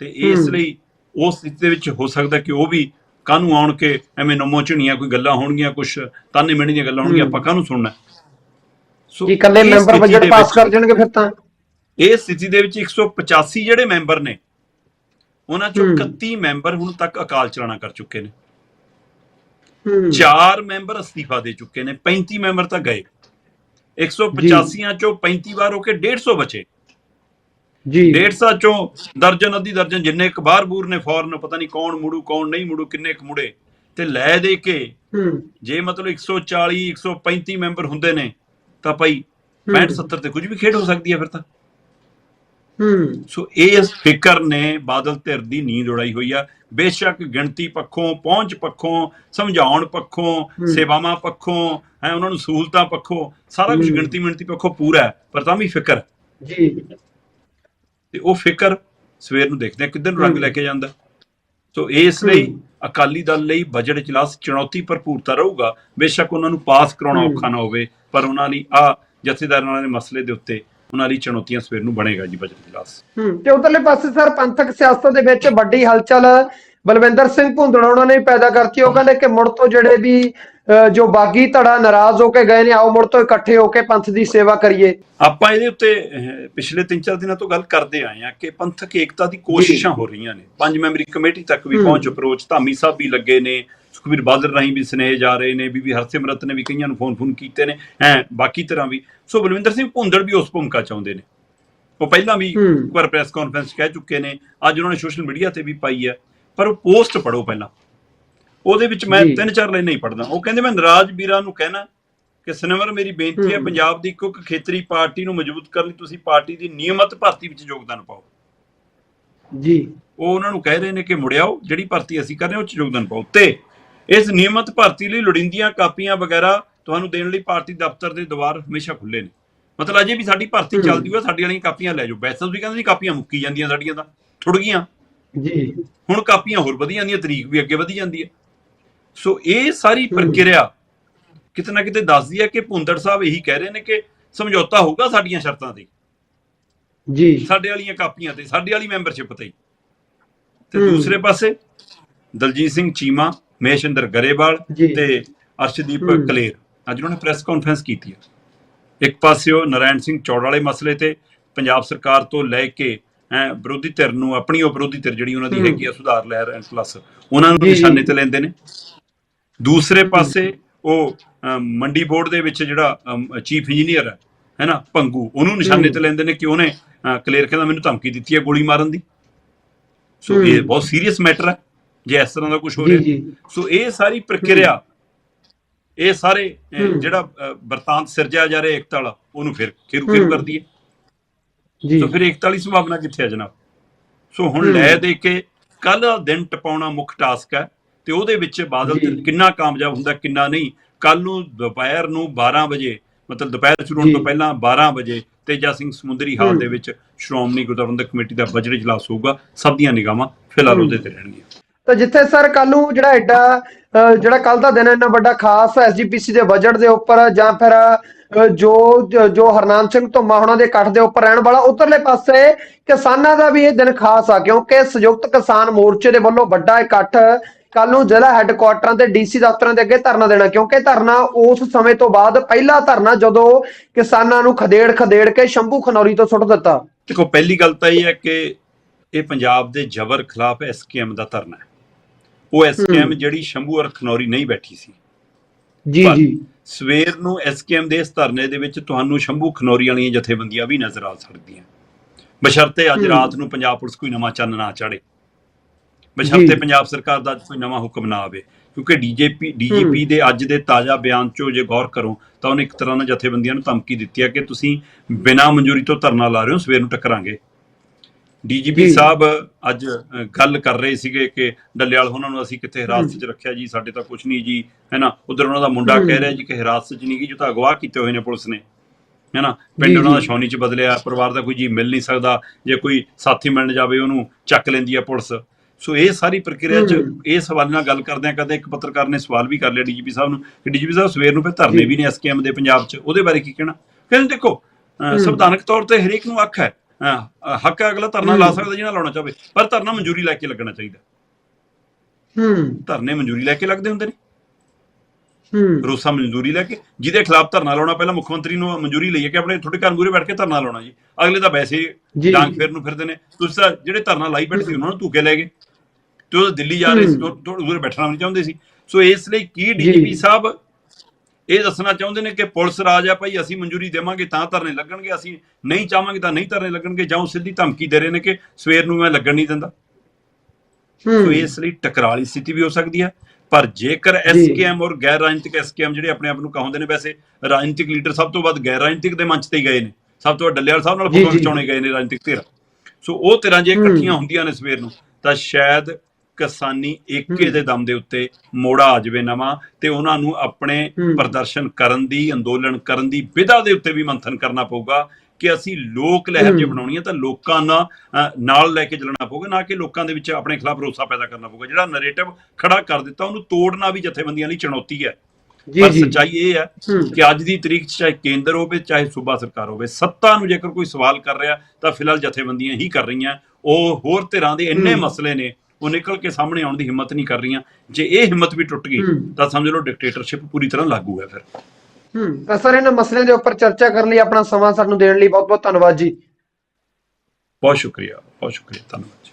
ਤੇ ਇਸ। ਲਈ ਉਸ ਸਥਿਤੀ ਦੇ ਵਿੱਚ ਹੋ ਸਕਦਾ ਕਿ ਉਹ ਵੀ ਕਾਹਨੂੰ ਆਉਣ ਕੇ ਐਵੇਂ ਨਮੋ ਝਣੀਆਂ ਕੋਈ ਗੱਲਾਂ ਹੋਣਗੀਆਂ ਕੁਝ ਤਾਨੇ ਮਿਹਣੇ ਦੀਆਂ ਗੱਲਾਂ ਹੋਣਗੀਆਂ। ਆਪਾਂ ਕਾਹਨੂੰ ਸੁਣਨਾ ਸੋ ਕੀ ਇਕੱਲੇ ਇਸ ਮੈਂਬਰ ਸਥਿਤੀ ਬਜਟ ਦੇ ਪਾਸ ਵਿੱਚ- ਕਰ ਜਾਣਗੇ ਫਿਰ ਤਾਂ? ਇਸ ਸਥਿਤੀ ਦੇ ਵਿੱਚ 185 ਜਿਹੜੇ ਮੈਂਬਰ ਨੇ ਉਹਨਾਂ ਚੋਂ ਹੂੰ। 31 ਮੈਂਬਰ ਹੁਣ ਤੱਕ ਅਕਾਲ ਚਲਾਣਾ ਕਰ ਚੁੱਕੇ ਨੇ। ਹੂੰ। ਚਾਰ ਮੈਂਬਰ ਅਸਤੀਫਾ ਦੇ ਚੁੱਕੇ ਨੇ 35 ਮੈਂਬਰ ਤਾਂ ਗਏ। 185 ਚੋਂ 35 ਵਾਰ ਹੋ ਕੇ 150 ਬਚੇ। ਜੀ। 150 ਚੋਂ ਦਰਜਨ ਅੱਧੀ ਦਰਜਨ ਜਿੰਨੇ ਕੁ ਬਾਹਰ ਬੂਰ ਨੇ ਫੌਰਨ ਪਤਾ ਨਹੀਂ ਕੌਣ ਮੁੜੂ ਕੌਣ ਨਹੀਂ ਮੁੜੂ ਕਿੰਨੇ ਕੁ ਮੁੜੇ ਤੇ ਲੈ ਦੇ ਕੇ ਹੂੰ। ਜੇ ਮਤਲਬ 140 135 ਮੈਂਬਰ ਹੁੰਦੇ ਨੇ ਤਾਂ ਭਾਈ 65 70 ਤੇ ਕੁਝ ਵੀ ਖੇਡ ਹੋ ਸਕਦੀ ਹੈ ਫਿਰ ਤਾਂ ਹੂੰ ਸੋ ਇਸ ਫਿਕਰ ਨੇ ਬਾਦਲ ਧਿਰ ਦੀ ਨੀਂਦ ਉਡਾਈ ਹੋਈ ਆ ਬੇਸ਼ੱਕ ਗਿਣਤੀ ਪੱਖੋਂ ਪਹੁੰਚ ਪੱਖੋਂ ਸਮਝਾਉਣ ਪੱਖੋਂ। ਸੇਵਾਵਾਂ ਪੱਖੋਂ ਹੈ ਉਹਨਾਂ ਨੂੰ ਸਹੂਲਤਾਂ ਪੱਖੋਂ ਸਾਰਾ ਕੁਝ। ਗਿਣਤੀ ਮਿਣਤੀ ਪੱਖੋਂ ਪੂਰਾ ਹੈ ਪਰ ਤਾਂ ਵੀ ਫਿਕਰ ਜੀ ਤੇ ਉਹ ਫਿਕਰ ਸਵੇਰ ਨੂੰ ਦੇਖਦੇ ਆ ਕਿੱਧਰ ਰੰਗ। ਲੈ ਕੇ ਜਾਂਦਾ ਸੋ ਇਸ ਲਈ। ਅਕਾਲੀ ਦਲ ਲਈ ਬਜਟ ਇਜਲਾਸ ਚੁਣੌਤੀ ਭਰਪੂਰਤਾ ਰਹੂਗਾ ਬੇਸ਼ੱਕ ਉਹਨਾਂ ਨੂੰ ਪਾਸ ਕਰਾਉਣਾ। ਔਖਾ ਨਾ ਹੋਵੇ ਪਰ ਉਹਨਾਂ ਲਈ ਆ ਜਥੇਦਾਰਾਂ ਦੇ ਮਸਲੇ ਦੇ ਉੱਤੇ ਉਹਨਾਂ ਲਈ ਚੁਣੌਤੀਆਂ ਸਵੇਰ ਨੂੰ ਬਣੇਗਾ ਜੀ ਬਜਟ ਇਜਲਾਸ ਹੂੰ ਤੇ ਉਧਰਲੇ ਪਾਸੇ ਸਰ ਪੰਥਕ ਸਿਆਸਤ ਦੇ ਵਿੱਚ ਵੱਡੀ ਹਲਚਲ ਬਲਵਿੰਦਰ ਸਿੰਘ ਭੁੰਦੜਾ ਉਹਨਾਂ ਨੇ ਪੈਦਾ ਕਰਤੀ ਉਹ ਕਹਿੰਦੇ ਕਿ ਮੁੜ ਤੋਂ ਜਿਹੜੇ ਵੀ ਜੋ ਬਾਗੀ ਧੜਾ ਨਾਰਾਜ਼ ਹੋ ਕੇ ਗਏ ਨੇ ਆਓ ਮੁੜ ਤੋਂ ਇਕੱਠੇ ਹੋ ਕੇ ਪੰਥ ਦੀ ਸੇਵਾ ਕਰੀਏ। ਆਪਾਂ ਇਹਦੇ ਉੱਤੇ ਪਿਛਲੇ 3-4 ਦਿਨਾਂ ਤੋਂ ਗੱਲ ਕਰਦੇ ਆਏ ਆ ਕਿ ਪੰਥਕ ਏਕਤਾ ਦੀ ਕੋਸ਼ਿਸ਼ਾਂ ਹੋ ਰਹੀਆਂ ਨੇ। ਪੰਜ ਮੈਂਬਰੀ ਕਮੇਟੀ ਤੱਕ ਵੀ ਹੂੰ। ਪਹੁੰਚ ਅਪਰੋਚ ਧਾਮੀ ਸਾਹਿਬ ਵੀ ਲੱਗੇ ਨੇ ਸੁਖਬੀਰ ਬਾਦਲ ਰਾਹੀਂ ਵੀ ਸਨੇਹ ਜਾ ਰਹੇ ਨੇ ਬੀਬੀ ਹਰਸਿਮਰਤ ਨੇ ਵੀ ਕਈਆਂ ਨੂੰ ਫੋਨ ਫੋਨ ਕੀਤੇ ਨੇ ਐ ਬਾਕੀ ਤਰ੍ਹਾਂ ਵੀ। ਸੋ ਬਲਵਿੰਦਰ ਸਿੰਘ ਭੁੰਦੜ ਵੀ ਉਸ ਭੂਮਿਕਾ ਚਾਹੁੰਦੇ ਨੇ। ਉਹ ਪਹਿਲਾਂ ਵੀ ਹੂੰ। ਇੱਕ ਵਾਰ ਪ੍ਰੈਸ ਕਾਨਫਰੰਸ ਕਹਿ ਚੁੱਕੇ ਨੇ ਅੱਜ ਉਹਨਾਂ ਨੇ ਸੋਸ਼ਲ ਮੀਡੀਆ ਤੇ ਵੀ ਪਾਈ ਹੈ। ਪਰ ਉਹ ਪੋਸਟ ਪੜੋ ਪਹਿਲਾਂ। ਉਹਦੇ ਵਿੱਚ ਮੈਂ। ਤਿੰਨ ਚਾਰ ਲਾਈਨਾਂ ਹੀ ਪੜਦਾ ਉਹ ਕਹਿੰਦੇ ਮੈਂ ਨਾਰਾਜ਼ ਵੀਰਾਂ ਨੂੰ ਕਹਿਣਾ ਕਿ ਸਨਵਰ ਮੇਰੀ ਬੇਨਤੀ ਹੈ। ਪੰਜਾਬ ਦੀ ਇੱਕੋ ਇੱਕ ਖੇਤਰੀ ਪਾਰਟੀ ਨੂੰ ਮਜ਼ਬੂਤ ਕਰਨ ਲਈ ਤੁਸੀਂ ਪਾਰਟੀ ਦੀ ਨਿਯਮਤ ਭਰਤੀ ਵਿੱਚ ਯੋਗਦਾਨ ਪਾਓ। ਜੀ। ਉਹ ਉਹਨਾਂ ਨੂੰ ਕਹਿ ਰਹੇ ਨੇ ਕਿ ਮੁੜਿਆਓ ਜਿਹੜੀ ਭਰਤੀ ਅਸੀਂ ਕਰ ਰਹੇ ਹਾਂ ਉਹ ਚ ਯੋਗਦਾਨ ਪਾਓ। ਤੇ ਇਸ ਨਿਯਮਤ ਭਰਤੀ ਲਈ ਲੋੜੀਂਦੀਆਂ ਕਾਪੀਆਂ ਵਗੈਰਾ ਤੁਹਾਨੂੰ ਦੇਣ ਲਈ ਪਾਰਟੀ ਦਫ਼ਤਰ ਦੇ ਦੁਆਰ ਹਮੇਸ਼ਾ ਖੁੱਲੇ ਨੇ। ਮਤਲਬ ਅਜੇ ਵੀ ਸਾਡੀ ਭਰਤੀ। ਚੱਲਦੀ ਹੋਇਆ ਸਾਡੀ ਵਾਲੀਆਂ ਕਾਪੀਆਂ ਲੈ ਜਾਓ। ਵੈਸੇ ਤੁਸੀਂ ਕਹਿੰਦੇ ਸੀ ਕਾਪੀਆਂ ਮੁੱਕੀ ਜਾਂਦੀਆਂ ਸਾਡੀਆਂ ਤਾਂ ਥੁੜ ਗਈਆਂ। ਜੀ ਹੁਣ ਕਾਪੀਆਂ ਹੋਰ ਵਧੀ ਜਾਂਦੀਆਂ ਤਰੀਕ ਵੀ ਅੱਗੇ ਵਧੀ ਜਾਂਦੀ ਹੈ ਸੋ ਇਹ ਸਾਰੀ। ਪ੍ਰਕਿਰਿਆ ਕਿਤੇ ਨਾ ਕਿਤੇ ਦੱਸਦੀ ਹੈ ਕਿ ਭੁੰਦੜ ਸਾਹਿਬ ਇਹੀ ਕਹਿ ਰਹੇ ਨੇ ਕਿ ਸਮਝੌਤਾ ਹੋਊਗਾ ਸਾਡੀਆਂ ਸ਼ਰਤਾਂ ਤੇ ਜੀ ਸਾਡੇ ਵਾਲੀਆਂ ਕਾਪੀਆਂ ਤੇ ਸਾਡੇ ਵਾਲੀ ਮੈਂਬਰਸ਼ਿਪ ਤੇ। ਤੇ। ਦੂਸਰੇ ਪਾਸੇ ਦਲਜੀਤ ਸਿੰਘ ਚੀਮਾ ਮਹੇਸ਼ਿੰਦਰ ਗਰੇਵਾਲ। ਤੇ ਅਰਸ਼ਦੀਪ। ਕਲੇਰ ਅੱਜ ਉਹਨਾਂ ਨੇ ਪ੍ਰੈਸ ਕਾਨਫਰੰਸ ਕੀਤੀ ਹੈ ਇੱਕ ਪਾਸੇ ਉਹ ਨਰਾਇਣ ਸਿੰਘ ਚੌੜ ਵਾਲੇ ਮਸਲੇ ਤੇ ਪੰਜਾਬ ਸਰਕਾਰ ਤੋਂ ਲੈ ਕੇ ਵਿਰੋਧੀ ਧਿਰ ਨੂੰ ਆਪਣੀ ਉਹ ਵਿਰੋਧੀ ਧਿਰ ਜਿਹੜੀ ਉਹਨਾਂ ਦੀ। ਹੈਗੀ ਆ ਸੁਧਾਰ ਲਹਿਰ ਐਂਡ ਪਲੱਸ ਉਹਨਾਂ ਨੂੰ। ਨਿਸ਼ਾਨੇ ਤੇ ਲੈਂਦੇ ਨੇ ਦੂਸਰੇ ਪਾਸੇ ਉਹ ਮੰਡੀ ਬੋਰਡ ਦੇ ਵਿੱਚ ਜਿਹੜਾ ਚੀਫ ਇੰਜੀਨੀਅਰ ਹੈ ਹੈਨਾ ਭੰਗੂ ਉਹਨੂੰ ਨਿਸ਼ਾਨੇ। ਤੇ ਲੈਂਦੇ ਨੇ ਕਿ ਉਹਨੇ ਕਲੀਅਰ ਕਹਿੰਦਾ ਮੈਨੂੰ ਧਮਕੀ ਦਿੱਤੀ ਹੈ ਗੋਲੀ ਮਾਰਨ ਦੀ ਸੋ। ਇਹ ਬਹੁਤ ਸੀਰੀਅਸ ਮੈਟਰ ਹੈ ਜੇ ਇਸ ਤਰ੍ਹਾਂ ਦਾ ਕੁਝ ਹੋ ਰਿਹਾ ਸੋ ਇਹ ਸਾਰੀ ਪ੍ਰਕਿਰਿਆ ਇਹ ਸਾਰੇ। ਜਿਹੜਾ ਵਰਤਾਂਤ ਸਿਰਜਿਆ ਜਾ ਰਿਹਾ ਏਕਤਾ ਵਾਲਾ ਉਹਨੂੰ ਫਿਰ ਖੇਰੂ ਖੇਰੂ ਹੂੰ। ਜੀ ਸੋ ਫਿਰ ਏਕਤਾ ਵਾਲੀ ਸੰਭਾਵਨਾ ਕਿੱਥੇ ਹੈ ਜਨਾਬ ਸੋ ਹੁਣ। ਲੈ ਦੇ ਕੇ ਕੱਲ ਦਾ ਦਿਨ ਟਪਾਉਣਾ ਮੁੱਖ ਟਾਸਕ ਹੈ ਤੇ ਉਹਦੇ ਵਿੱਚ ਬਾਦਲ। ਕਿੰਨਾ ਕਾਮਯਾਬ ਹੁੰਦਾ ਕਿੰਨਾ ਨਹੀਂ ਕੱਲ ਨੂੰ ਦੁਪਹਿਰ ਨੂੰ 12 ਵਜੇ ਮਤਲਬ ਦੁਪਹਿਰ ਸ਼ੁਰੂ ਹੋਣ। ਤੋਂ ਪਹਿਲਾਂ 12 ਵਜੇ ਤੇਜਾ ਸਿੰਘ ਸਮੁੰਦਰੀ ਹਾਲ। ਦੇ ਵਿੱਚ ਸ਼੍ਰੋਮਣੀ ਪ੍ਰਬੰਧਕ ਕਮੇਟੀ ਦਾ ਬਜਟ ਇਜਲਾਸ ਹੋਊਗਾ ਸਭ ਦੀਆਂ ਨਿਗਾਹਾਂ ਫਿਲਹਾਲ। ਉਹਦੇ ਤੇ ਰਹਿਣਗੀਆਂ ਤਾਂ ਜਿੱਥੇ ਸਰ ਕੱਲ ਨੂੰ ਜਿਹੜਾ ਐਡਾ ਜਿਹੜਾ ਕੱਲ ਦਾ ਦਿਨ ਇੰਨਾ ਵੱਡਾ ਖਾਸ ਐਸਜੀਪੀਸੀ ਦੇ ਬਜਟ ਦੇ ਉੱਪਰ ਜਾਂ ਫਿਰ ਜੋ ਜੋ- ਹਰਨਾਮ ਸਿੰਘ ਧੁੰਮਾ ਉਹਨਾਂ ਦੇ ਇਕੱਠ ਦੇ ਉੱਪਰ ਰਹਿਣ ਵਾਲਾ ਉਧਰਲੇ ਪਾਸੇ ਕਿਸਾਨਾਂ ਦਾ ਵੀ ਇਹ ਦਿਨ ਖਾਸ ਆ ਕਿਉਂਕਿ ਸੰਯੁਕਤ ਕਿਸਾਨ ਮੋਰਚੇ ਦੇ ਵੱਲੋਂ ਵੱਡਾ ਇਕੱਠ ਕੱਲ ਨੂੰ ਜ਼ਿਲ੍ਹਾ ਹੈੱਡਕੁਆਟਰਾਂ ਤੇ ਡੀਸੀ ਦਫ਼ਤਰਾਂ ਦੇ ਅੱਗੇ ਧਰਨਾ ਦੇਣਾ ਕਿਉਂਕਿ ਧਰਨਾ ਉਸ ਸਮੇਂ ਤੋਂ ਬਾਅਦ ਪਹਿਲਾ ਧਰਨਾ ਜਦੋਂ ਕਿਸਾਨਾਂ ਨੂੰ ਖਦੇੜ ਖਦੇੜ ਕੇ ਸ਼ੰਭੂ ਖਨੌਰੀ ਤੋਂ ਸੁੱਟ ਦਿੱਤਾ। ਦੇਖੋ ਪਹਿਲੀ ਗੱਲ ਤਾਂ ਇਹ ਹੈ ਕਿ ਇਹ ਪੰਜਾਬ ਦੇ ਜ਼ਬਰ ਖਿਲਾਫ ਐਸਕੇਐਮ ਦਾ ਧਰਨਾ ਹੈ। ਉਹ ਐਸਕੇਐਮ ਜਿਹੜੀ ਸ਼ੰਭੂ ਔਰ ਖਨੌਰੀ ਨਹੀਂ ਬੈਠੀ ਸੀ। ਜੀ ਜੀ। ਸਵੇਰ ਨੂੰ ਐਸਕੇਐਮ ਦੇ ਇਸ ਧਰਨੇ ਦੇ ਵਿੱਚ ਤੁਹਾਨੂੰ ਸ਼ੰਭੂ ਖਨੌਰੀ ਵਾਲੀਆਂ ਜਥੇਬੰਦੀਆਂ ਵੀ ਨਜ਼ਰ ਆ ਸਕਦੀਆਂ। ਬਸ਼ਰਤੇ ਅੱਜ। ਰਾਤ ਨੂੰ ਪੰਜਾਬ ਪੁਲਿਸ ਕੋਈ ਨਵਾਂ ਚੰਨ ਨਾ ਚਾੜੇ। ਬਸ਼ਰਤੇ ਪੰਜਾਬ ਸਰਕਾਰ ਦਾ ਅੱਜ ਕੋਈ ਨਵਾਂ ਹੁਕਮ ਨਾ ਆਵੇ। ਕਿਉਂਕਿ ਡੀਜੀਪੀ ਡੀਜੀਪੀ ਦੇ ਅੱਜ ਦੇ ਤਾਜ਼ਾ ਬਿਆਨ 'ਚੋਂ ਜੇ ਗੌਰ ਕਰੋ ਤਾਂ ਉਹਨੇ ਇੱਕ ਤਰ੍ਹਾਂ ਨਾਲ ਜਥੇਬੰਦੀਆਂ ਨੂੰ ਧਮਕੀ ਦਿੱਤੀ ਹੈ ਕਿ ਤੁਸੀਂ ਬਿਨਾਂ ਮਨਜ਼ੂਰੀ ਤੋਂ ਧਰਨਾ ਲਾ ਰਹੇ ਹੋ ਸਵੇਰ ਨੂੰ ਟੱਕਰਾਂਗੇ। ਡੀਜੀਪੀ। ਸਾਹਿਬ ਅੱਜ ਗੱਲ ਕਰ ਰਹੇ ਸੀਗੇ ਕਿ ਡੱਲੇਵਾਲ ਉਹਨਾਂ ਨੂੰ ਅਸੀਂ ਕਿੱਥੇ ਹਿਰਾਸਤ 'ਚ ਰੱਖਿਆ ਜੀ ਸਾਡੇ ਤਾਂ ਕੁਝ ਨਹੀਂ ਜੀ ਹੈਨਾ ਉਧਰ ਉਹਨਾਂ ਦਾ ਮੁੰਡਾ ਹੂੰ। ਕਹਿ ਰਿਹਾ ਜੀ ਕਿ ਹਿਰਾਸਤ 'ਚ ਨਹੀਂ ਗਈ ਜੋ ਤਾਂ ਅਗਵਾ ਕੀਤੇ ਹੋਏ ਨੇ ਪੁਲਿਸ ਨੇ ਹੈਨਾ ਪਿੰਡ ਉਹਨਾਂ ਦਾ। ਛੌਣੀ 'ਚ ਬਦਲਿਆ ਪਰਿਵਾਰ ਦਾ ਕੋਈ ਜੀ ਮਿਲ ਨਹੀਂ ਸਕਦਾ ਜੇ ਕੋਈ ਸਾਥੀ ਮਿਲਣ ਜਾਵੇ ਉਹਨੂੰ ਚੱਕ ਲੈਂਦੀ ਆ ਪੁਲਿਸ ਸੋ ਇਹ ਸਾਰੀ ਪ੍ਰਕਿਰਿਆ 'ਚ ਹੂੰ। ਇਹ ਸਵਾਲ ਨਾਲ ਗੱਲ ਕਰਦੇ ਆ ਕਦੇ ਇੱਕ ਪੱਤਰਕਾਰ ਨੇ ਸਵਾਲ ਵੀ ਕਰ ਲਿਆ ਡੀਜੀਪੀ ਸਾਹਿਬ ਨੂੰ ਕਿ ਡੀਜੀਪੀ ਸਾਹਿਬ ਸਵੇਰ ਨੂੰ ਫਿਰ ਧਰਨੇ। ਵੀ ਨੇ ਐਸਕੇਐਮ ਦੇ ਪੰਜਾਬ 'ਚ ਉਹਦੇ ਬਾਰੇ ਕੀ ਕਹਿਣਾ ਕਹਿੰਦੇ ਦੇਖੋ ਹੂੰ। ਸੰਵਿਧਾਨਕ ਤੌਰ ਤੇ ਹਰੇਕ ਨੂੰ ਹੱਕ ਹੈ ਹੱਕ ਹੈ ਅਗਲਾ ਧਰਨਾ। ਲਾ ਸਕਦਾ ਜਿਹਨਾਂ ਲਾਉਣਾ ਚਾਹਵੇ ਪਰ ਧਰਨਾ ਮਨਜ਼ੂਰੀ ਲੈ ਕੇ ਲੱਗਣਾ ਚਾਹੀਦਾ। ਹੂੰ। ਧਰਨੇ ਮਨਜ਼ੂਰੀ ਲੈ ਕੇ ਲੱਗਦੇ ਹੁੰਦੇ ਨੇ। ਹੂੰ। ਭਰੋਸਾ ਮਨਜ਼ੂਰੀ ਲੈ ਕੇ ਜਿਹਦੇ ਖਿਲਾਫ ਧਰਨਾ ਲਾਉਣਾ ਪਹਿਲਾਂ ਮੁੱਖ ਮੰਤਰੀ ਨੂੰ ਮਨਜ਼ੂਰੀ ਲਈਏ ਕਿ ਆਪਣੇ ਤੁਹਾਡੇ ਘਰ ਮੂਹਰੇ ਬੈਠ ਕੇ ਧਰਨਾ ਲਾਉਣਾ ਜੀ। ਅਗਲੇ ਤਾਂ ਵੈਸੇ। ਡਾਂਗ ਫੇਰ ਨੂੰ ਫਿਰਦੇ ਨੇ। ਤੁਸੀਂ ਤਾਂ ਜਿਹੜੇ ਧਰਨਾ ਲਾਈ ਬੈਠੇ ਸੀ ਉਹਨਾਂ ਨੂੰ ਧੂਕੇ ਲੈ ਗਏ। ਤੇ ਉਹ ਦਿੱਲੀ ਜਾ ਰਹੇ ਸੀ। ਥੋੜੇ ਦੂਰ ਬੈਠਣਾ ਨਹੀਂ ਚਾਹੁੰਦੇ ਸੀ। ਸੋ ਇਸ ਲਈ ਕੀ ਡੀਜੀਪੀ ਸਾਹਿਬ ਇਹ ਦੱਸਣਾ ਚਾਹੁੰਦੇ ਨੇ ਕਿ ਪੁਲਿਸ ਰਾਜ ਆ ਭਾਈ ਅਸੀਂ ਮਨਜ਼ੂਰੀ ਦੇਵਾਂਗੇ ਤਾਂ ਧਰਨੇ ਲੱਗਣਗੇ ਅਸੀਂ ਨਹੀਂ ਚਾਹਾਂਗੇ ਤਾਂ ਨਹੀਂ ਧਰਨੇ ਲੱਗਣਗੇ ਜਾਂ ਉਹ ਸਿੱਧੀ ਧਮਕੀ ਦੇ ਰਹੇ ਨੇ ਕਿ ਸਵੇਰ ਨੂੰ ਮੈਂ ਲੱਗਣ ਨਹੀਂ ਦਿੰਦਾ। ਸੋ ਇਸ ਲਈ ਟਕਰਾਲੀ ਸਥਿਤੀ ਵੀ ਹੋ ਸਕਦੀ ਹੈ। ਪਰ ਜੇਕਰ ਐਸਕੇਐਮ ਔਰ ਗੈਰ ਰਾਜਨੀਤਿਕ ਐਸਕੇਐਮ ਜਿਹੜੇ ਆਪਣੇ ਆਪ ਨੂੰ ਕਹਾਉਂਦੇ ਨੇ ਵੈਸੇ ਰਾਜਨੀਤਿਕ ਲੀਡਰ ਸਭ ਤੋਂ ਵੱਧ ਗੈਰ ਰਾਜਨੀਤਿਕ ਦੇ ਮੰਚ ਤੇ ਹੀ ਗਏ ਨੇ। ਸਭ ਤੋਂ ਡੱਲੇਵਾਲ ਸਾਹਿਬ ਨਾਲ ਫੋਟੋ। ਖਿਚਾਉਣੇ ਗਏ ਨੇ ਰਾਜਨੀਤਿਕ ਧਿਰ। ਸੋ ਉਹ ਧਿਰਾਂ ਜੇ। ਇਕੱਠੀਆਂ ਹੁੰਦੀਆਂ ਨੇ ਸਵੇਰ ਨੂੰ ਤਾਂ ਸ਼ਾਇਦ ਕਿਸਾਨੀ ਏਕੇ। ਦੇ ਦਮ ਦੇ ਉੱਤੇ ਮੋੜਾ ਆ ਜਾਵੇ ਨਵਾਂ ਤੇ ਉਹਨਾਂ ਨੂੰ ਆਪਣੇ। ਪ੍ਰਦਰਸ਼ਨ ਕਰਨ ਦੀ ਅੰਦੋਲਨ ਕਰਨ ਦੀ ਵਿਧਾ ਦੇ ਉੱਤੇ ਵੀ ਮੰਥਨ ਕਰਨਾ ਪਊਗਾ ਕਿ ਅਸੀਂ ਲੋਕ ਲਹਿਰ ਜੇ। ਬਣਾਉਣੀ ਹੈ ਤਾਂ ਲੋਕਾਂ ਨਾਲ ਲੈ ਕੇ ਚੱਲਣਾ ਪਊਗਾ ਨਾ ਕਿ ਲੋਕਾਂ ਦੇ ਵਿੱਚ ਆਪਣੇ ਖਿਲਾਫ ਭਰੋਸਾ ਪੈਦਾ ਕਰਨਾ ਪਊਗਾ ਜਿਹੜਾ ਨੈਰੇਟਿਵ ਖੜਾ ਕਰ ਦਿੱਤਾ ਉਹਨੂੰ ਤੋੜਨਾ ਵੀ ਜਥੇਬੰਦੀਆਂ ਲਈ ਚੁਣੌਤੀ ਹੈ ਪਰ ਸੱਚਾਈ ਇਹ ਹੈ ਕਿ ਅੱਜ ਦੀ ਤਰੀਕ 'ਚ ਚਾਹੇ ਕੇਂਦਰ ਹੋਵੇ ਚਾਹੇ ਸੂਬਾ ਸਰਕਾਰ ਹੋਵੇ ਸੱਤਾ ਨੂੰ ਜੇਕਰ ਕੋਈ ਸਵਾਲ ਕਰ ਰਿਹਾ ਤਾਂ ਫਿਲਹਾਲ ਜਥੇਬੰਦੀਆਂ ਹੀ ਕਰ ਰਹੀਆਂ ਉਹ ਹੋਰ ਧਿਰਾਂ ਦੇ ਇੰਨੇ। ਮਸਲੇ ਨੇ ਉਹ ਨਿਕਲ ਕੇ ਸਾਹਮਣੇ ਆਉਣ ਦੀ ਹਿੰਮਤ ਨਹੀਂ ਕਰ ਰਹੀਆਂ। ਜੇ ਇਹ ਹਿੰਮਤ ਵੀ ਟੁੱਟ ਗਈ। ਤਾਂ ਸਮਝ ਲਓ ਡਿਕਟੇਟਰਸ਼ਿਪ ਪੂਰੀ ਤਰ੍ਹਾਂ ਲਾਗੂ ਹੈ ਫਿਰ। ਹੂੰ ਤਾਂ ਸਰ ਇਹਨਾਂ ਮਸਲਿਆਂ ਦੇ ਉੱਪਰ ਚਰਚਾ ਕਰਨ ਲਈ ਆਪਣਾ ਸਮਾਂ ਸਾਨੂੰ ਦੇਣ ਲਈ ਬਹੁਤ ਬਹੁਤ ਧੰਨਵਾਦ ਜੀ। ਬਹੁਤ ਸ਼ੁਕਰੀਆ ਬਹੁਤ ਸ਼ੁਕਰੀਆ ਧੰਨਵਾਦ।